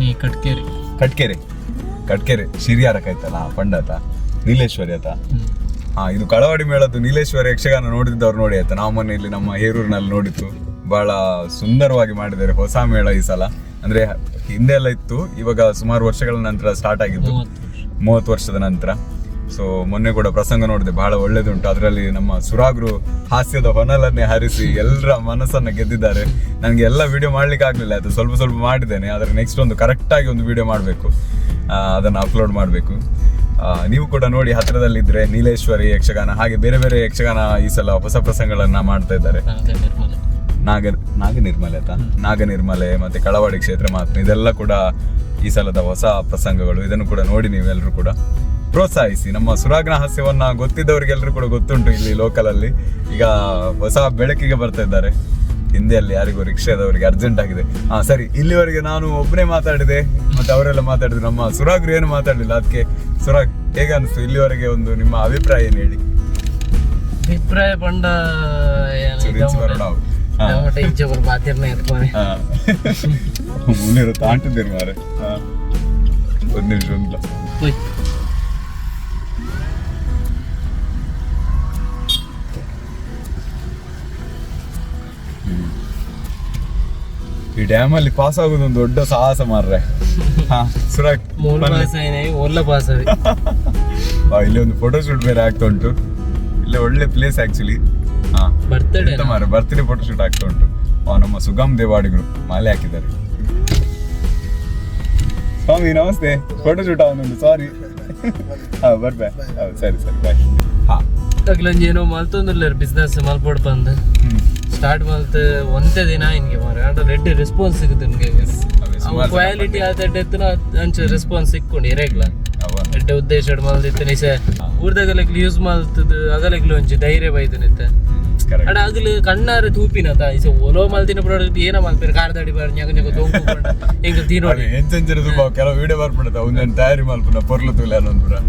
ನೀ ಕಟ್ಕೇರಿ. ಕಟ್ಕೆರೆ. ಕಟ್ಕೆರೆ. ಶಿರಿಯಾರಕ್ಕೆ ಆಯ್ತಲ್ಲ ಪಂಡತ ನೀಲೇಶ್ವರಿ ಆತ ಹಾ ಇದು ಕಳವಾಡಿ ಮೇಳದ್ದು ನೀಲೇಶ್ವರಿ ಯಕ್ಷಗಾನ ನೋಡಿದ್ದವ್ರು ನೋಡಿ ಆಯ್ತಾ? ನಾವು ಮನೆಯಲ್ಲಿ ಇಲ್ಲಿ ನಮ್ಮ ಹೇರೂರಿನಲ್ಲಿ ನೋಡಿತ್ತು ಬಹಳ ಸುಂದರವಾಗಿ ಮಾಡಿದ್ದಾರೆ ಹೊಸ ಮೇಳ ಈ ಸಲ. ಅಂದ್ರೆ ಹಿಂದೆ ಎಲ್ಲ ಇತ್ತು ಇವಾಗ ಸುಮಾರು ವರ್ಷಗಳ ನಂತರ ಸ್ಟಾರ್ಟ್ ಆಗಿತ್ತು ಮೂವತ್ತು ವರ್ಷದ ನಂತರ. ಸೊ ಮೊನ್ನೆ ಕೂಡ ಪ್ರಸಂಗ ನೋಡಿದೆ ಬಹಳ ಒಳ್ಳೇದುಂಟು. ಅದರಲ್ಲಿ ನಮ್ಮ ಸುರಾಗ್ರು ಹಾಸ್ಯದ ಹೊನಲನ್ನೇ ಹರಿಸಿ ಎಲ್ಲರ ಮನಸ್ಸನ್ನು ಗೆದ್ದಿದ್ದಾರೆ. ನನಗೆ ಎಲ್ಲ ವಿಡಿಯೋ ಮಾಡ್ಲಿಕ್ಕೆ ಆಗಲಿಲ್ಲ ಅದು ಸ್ವಲ್ಪ ಸ್ವಲ್ಪ ಮಾಡಿದ್ದೇನೆ ಆದರೆ ನೆಕ್ಸ್ಟ್ ಒಂದು ಕರೆಕ್ಟಾಗಿ ಒಂದು ವಿಡಿಯೋ ಮಾಡಬೇಕು. ಅದನ್ನು ಅಪ್ಲೋಡ್ ಮಾಡಬೇಕು. ನೀವು ಕೂಡ ನೋಡಿ ಹತ್ತಿರದಲ್ಲಿದ್ದರೆ ನೀಲೇಶ್ವರಿ ಯಕ್ಷಗಾನ ಹಾಗೆ ಬೇರೆ ಬೇರೆ ಯಕ್ಷಗಾನ ಈ ಸಲ ಹೊಸ ಪ್ರಸಂಗಗಳನ್ನು ಮಾಡ್ತಾ ಇದ್ದಾರೆ. ನಾಗ ನಾಗ ನಿರ್ಮಲೆ ಅಂತ ನಾಗ ನಿರ್ಮಲೆ ಮತ್ತು ಕಳವಾಡಿ ಕ್ಷೇತ್ರ ಮಾತ್ರ ಇದೆಲ್ಲ ಕೂಡ ಈ ಸಲದ ಹೊಸ ಪ್ರಸಂಗಗಳು. ಇದನ್ನು ಕೂಡ ನೋಡಿ ನೀವೆಲ್ಲರೂ ಕೂಡ. ಪ್ರೋತ್ಸಾಹಿಸಿ. ನಮ್ಮ ಸುರಾಗ್ನ ಹಾಸ್ಯವನ್ನು ಗೊತ್ತಿದ್ದವರಿಗೆಲ್ಲರೂ ಕೂಡ ಗೊತ್ತುಂಟು ಇಲ್ಲಿ ಲೋಕಲಲ್ಲಿ. ಈಗ ಹೊಸ ಬೆಳಕಿಗೆ ಬರ್ತಾ ಇದ್ದಾರೆ. ಹಿಂದೆಯಲ್ಲಿ ಯಾರಿಗೂ ರಿಕ್ಷಾದವರಿಗೆ ಅರ್ಜೆಂಟ್ ಆಗಿದೆ. ಹಾ ಸರಿ ಇಲ್ಲಿವರೆಗೆ ನಾನು ಒಬ್ಬನೇ ಮಾತಾಡಿದೆ. ಮತ್ತೆ ಅವರೆಲ್ಲ ಮಾತಾಡಿದ್ರು. ನಮ್ಮ ಸುರಾಗ್ರು ಏನು ಮಾತಾಡಲಿಲ್ಲ. ಅದಕ್ಕೆ ಸುರಾಗ್ ಹೇಗೆ ಅನಿಸ್ತು? ಇಲ್ಲಿವರೆಗೆ ಒಂದು ನಿಮ್ಮ ಅಭಿಪ್ರಾಯ ಏನು ಹೇಳಿ? ಅಭಿಪ್ರಾಯ ಪಂಡ ಮುನ್ನೂರು ಮಾರೆ ಒಂದು ಒಂದ್ ನಿಮಿಷ ಈ ಡ್ಯಾಮಲ್ಲಿ ಪಾಸ್ ಆಗೋದು ಒಂದು ದೊಡ್ಡ ಸಾಹಸ ಮಾರ್ರೆ. ಹಾ ಇಲ್ಲಿ ಒಂದು ಫೋಟೋ ಶೂಟ್ ಬೇರೆ ಆಗ್ತಾ ಉಂಟು. ಇಲ್ಲಿ ಒಳ್ಳೆ ಪ್ಲೇಸ್ ಆಕ್ಚುಲಿ ಹಾ ಬರ್ತಡೇ ಎಂತ ಮಾರೆ ಬರ್ತ್ಡೇ ಫೋಟೋ ಶೂಟ್ ಆಗ್ತಾ ಉಂಟು. ನಮ್ಮ ಸುಗಮ್ ದೇವಾಡಿಗರು ಮಾಲೆ ಹಾಕಿದ್ದಾರೆ. ಸ್ವಾಮಿ ನಮಸ್ತೆ. ಫೋಟೋ ಶೂಟ್ ಅವನೊಂದು ಸಾರಿ ಹಾ ಬರ್ಬೇ. ಹೌದು ಸರಿ ಸರಿ ಬಾಯ್ ಹಾ. ಏನೋ ಮಲ್ತೊಂದಿಲ್ಲ ಬಿಸ್ನೆಸ್ ಮಲ್ಪಡ್ ಬಂದ್ ಹ್ಮ್. ಸ್ಟಾರ್ಟ್ ಮಲ್ತ್ ಒಂದೇ ದಿನ ಹಿಂಗೆ ಮಾರ ಆಟ ರೆಡ್ ರೆಸ್ಪಾನ್ಸ್ ಸಿಗುತ್ತೆ ನಿಮಗೆ. ಅವ ಕ್ವಾಲಿಟಿ ಆದ ಅಂಚೆ ರೆಸ್ಪಾನ್ಸ್ ಸಿಕ್ಕೊಂಡು ಇರಗ್ಲ. ಅವ ಎಡ್ಡೆ ಉದ್ದೇಶ ಮಲ್ದಿತ್ತು ನಿಸೆ. ಊರ್ದಾಗಲಕ್ಕೆ ಯೂಸ್ ಮಾಡ್ತದ ಅಗಲಕ್ಕೆ ಒಂಚಿ ಧೈರ್ಯ ಅಡ ಅಗಲು ಕಣ್ಣಾರೆ ತೂಪಿನತ ಇಸ ಒಲೋ ಮಲ್ತಿನ ಪ್ರಾಡಕ್ಟ್ ಏನ ಮಲ್ಪೇರು ಕಾರ್ದಾಡಿ ಬಾರ್ ñಗ ñಗ ದೊಂಕು ಹಿಂಗ ತೀನೋಡಿ ಎಂಚೆಂಚರ ಬಾ ಕೆಲವು ವಿಡಿಯೋ ಬರ್ಬಿಡುತ್ತೆ ಒಂದೊಂದು ತಯಾರಿ ಮಲ್ಪುನ ಪೊರ್ಲು ತುಲೆ ಅನ್ನೊಂದು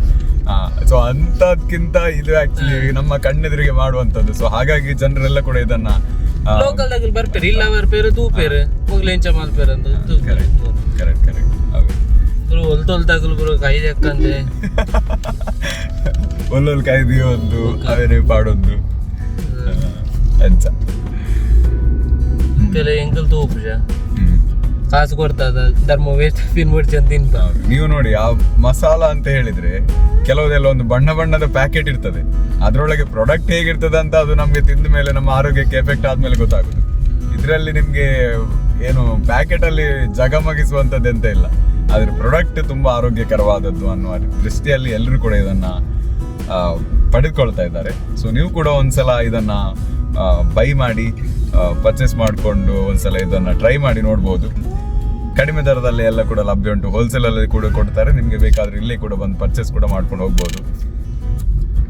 ಸೊ ಅಂತದ್ಕಿಂತ ಇದು ಆಕ್ಚುಲಿ ನಮ್ಮ ಕಣ್ಣೆದುರಿಗೆ ಮಾಡುವಂತದ್ದು ಸೊ ಹಾಗಾಗಿ ಜನರೆಲ್ಲ ಕೂಡ ಇದನ್ನ ಆ, ಲೋಕಲ್ ಬರ್ಪೇರು ಇಲ್ಲ ಅಂತ correct, correct. ಹೌದು. ಕೈ ಒಂದು ಅವೇನೇ ಪಾಡೊಂದು. ಎಂಚ ಕೆಲ ಎಂಕಲ್ ಹ್ಮ್. ಕಾಸು ಕೊಡ್ತದ ಧರ್ಮ ವೇಸ್ಟ್ ಫಿನ್ ಮಾಡ್ಸಿ ಅಂತ ನೀವು ನೋಡಿ ಆ ಮಸಾಲ ಅಂತ ಹೇಳಿದ್ರೆ ಕೆಲವುದೆಲ್ಲ ಒಂದು ಬಣ್ಣ ಬಣ್ಣದ ಪ್ಯಾಕೆಟ್ ಇರ್ತದೆ. ಅದರೊಳಗೆ ಪ್ರಾಡಕ್ಟ್ ಹೇಗಿರ್ತದೆ ಅಂತ ಅದು ನಮಗೆ ತಿಂದ ಮೇಲೆ ನಮ್ಮ ಆರೋಗ್ಯಕ್ಕೆ ಎಫೆಕ್ಟ್ ಆದ್ಮೇಲೆ ಗೊತ್ತಾಗುದು. ಇದರಲ್ಲಿ ನಿಮಗೆ ಏನು ಪ್ಯಾಕೆಟ್ ಅಲ್ಲಿ ಜಗಮಗಿಸುವಂತದ್ದು ಎಂತ ಇಲ್ಲ. ಅದ್ರ ಪ್ರಾಡಕ್ಟ್ ತುಂಬಾ ಆರೋಗ್ಯಕರವಾದದ್ದು ಅನ್ನುವ ದೃಷ್ಟಿಯಲ್ಲಿ ಎಲ್ಲರೂ ಕೂಡ ಇದನ್ನ ಪಡೆದುಕೊಳ್ತಾ ಇದ್ದಾರೆ. ಸೊ ನೀವು ಕೂಡ ಒಂದ್ಸಲ ಇದನ್ನ ಬೈ ಮಾಡಿ ಪರ್ಚೇಸ್ ಮಾಡಿಕೊಂಡು ಒಂದ್ಸಲ ಇದನ್ನು ಟ್ರೈ ಮಾಡಿ ನೋಡ್ಬೋದು. ಕಡಿಮೆ ದರದಲ್ಲಿ ಎಲ್ಲ ಕೂಡ ಲಭ್ಯ ಉಂಟು. ಹೋಲ್ಸೇಲ್ ಅಲ್ಲಿ ಕೂಡ ಕೊಡ್ತಾರೆ. ನಿಮಗೆ ಬೇಕಾದ್ರೆ ಇಲ್ಲೇ ಕೂಡ ಬಂದು ಪರ್ಚೇಸ್ ಕೂಡ ಮಾಡ್ಕೊಂಡು ಹೋಗ್ಬೋದು.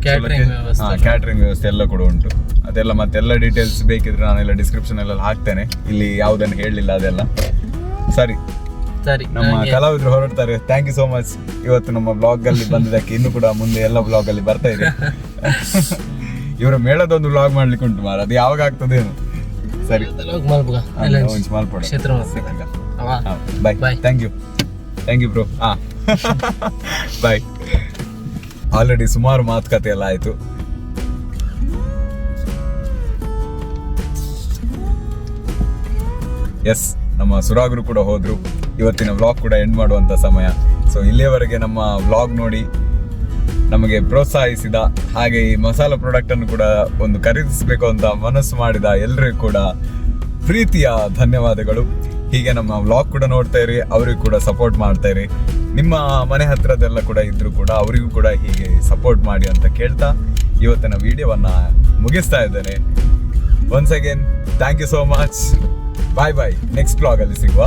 ಕ್ಯಾಟ್ರಿಂಗ್ ವ್ಯವಸ್ಥೆ ಕ್ಯಾಟ್ರಿಂಗ್ ವ್ಯವಸ್ಥೆ ಎಲ್ಲ ಕೂಡ ಉಂಟು. ಅದೆಲ್ಲ ಮತ್ತೆಲ್ಲ ಡೀಟೇಲ್ಸ್ ಬೇಕಿದ್ರೆ ನಾನೆಲ್ಲ ಡಿಸ್ಕ್ರಿಪ್ಷನ್ ಎಲ್ಲ ಹಾಕ್ತೇನೆ. ಇಲ್ಲಿ ಯಾವುದನ್ನು ಹೇಳಲಿಲ್ಲ ಅದೆಲ್ಲ. ಸರಿ. ಸರಿ ನಮ್ಮ ಕಲಾವಿದರು ಹೊರಡ್ತಾರೆ. ಥ್ಯಾಂಕ್ ಯು ಸೋ ಮಚ್ ಇವತ್ತು ನಮ್ಮ ಬ್ಲಾಗ್ ಅಲ್ಲಿ ಬಂದಿದ್ದಕ್ಕೆ ಇನ್ನು ಕೂಡ ಮುಂದೆ ಎಲ್ಲ ಬ್ಲಾಗ್ ಅಲ್ಲಿ ಬರ್ತಾ ಇದೆ. ಇವರ ಮೇಳದೊಂದು ವ್ಲಾಗ್ ಮಾಡ್ಲಿಕ್ಕೆ ಉಂಟು ಮಾರ ಅದು ಯಾವಾಗ ಆಗ್ತದೆ ಏನು ಸರಿ. Bye bye. Thank you thank you bro ಹಾ ಬಾಯ್ ಆಲ್ರೆಡಿ ಸುಮಾರು ಮಾತುಕತೆ ಎಲ್ಲ ಆಯ್ತು. ಎಸ್ ನಮ್ಮ ಸುರಾಗರು ಕೂಡ ಹೋದ್ರು. ಇವತ್ತಿನ ವ್ಲಾಗ್ ಕೂಡ ಎಂಡ್ ಮಾಡುವಂತ ಸಮಯ. ಸೊ ಇಲ್ಲಿಯವರೆಗೆ ನಮ್ಮ ವ್ಲಾಗ್ ನೋಡಿ ನಮಗೆ ಪ್ರೋತ್ಸಾಹಿಸಿದ ಹಾಗೆ ಈ ಮಸಾಲ ಪ್ರಾಡಕ್ಟನ್ನು ಕೂಡ ಒಂದು ಖರೀದಿಸಬೇಕು ಅಂತ ಮನಸ್ಸು ಮಾಡಿದ ಎಲ್ಲರಿಗೂ ಕೂಡ ಪ್ರೀತಿಯ ಧನ್ಯವಾದಗಳು. ಹೀಗೆ ನಮ್ಮ ವ್ಲಾಗ್ ಕೂಡ ನೋಡ್ತಾ ಇರಿ, ಅವರಿಗೂ ಕೂಡ ಸಪೋರ್ಟ್ ಮಾಡ್ತಾ ಇರಿ. ನಿಮ್ಮ ಮನೆ ಹತ್ರದೆಲ್ಲ ಕೂಡ ಇದ್ರೂ ಕೂಡ ಅವರಿಗೂ ಕೂಡ ಹೀಗೆ ಸಪೋರ್ಟ್ ಮಾಡಿ ಅಂತ ಕೇಳ್ತಾ ಇವತ್ತಿನ ವಿಡಿಯೋವನ್ನು ಮುಗಿಸ್ತಾ ಇದ್ದೇನೆ. Once again thank you so much bye bye next ವ್ಲಾಗಲ್ಲಿ ಅಲ್ಲಿ ಸಿಗುವ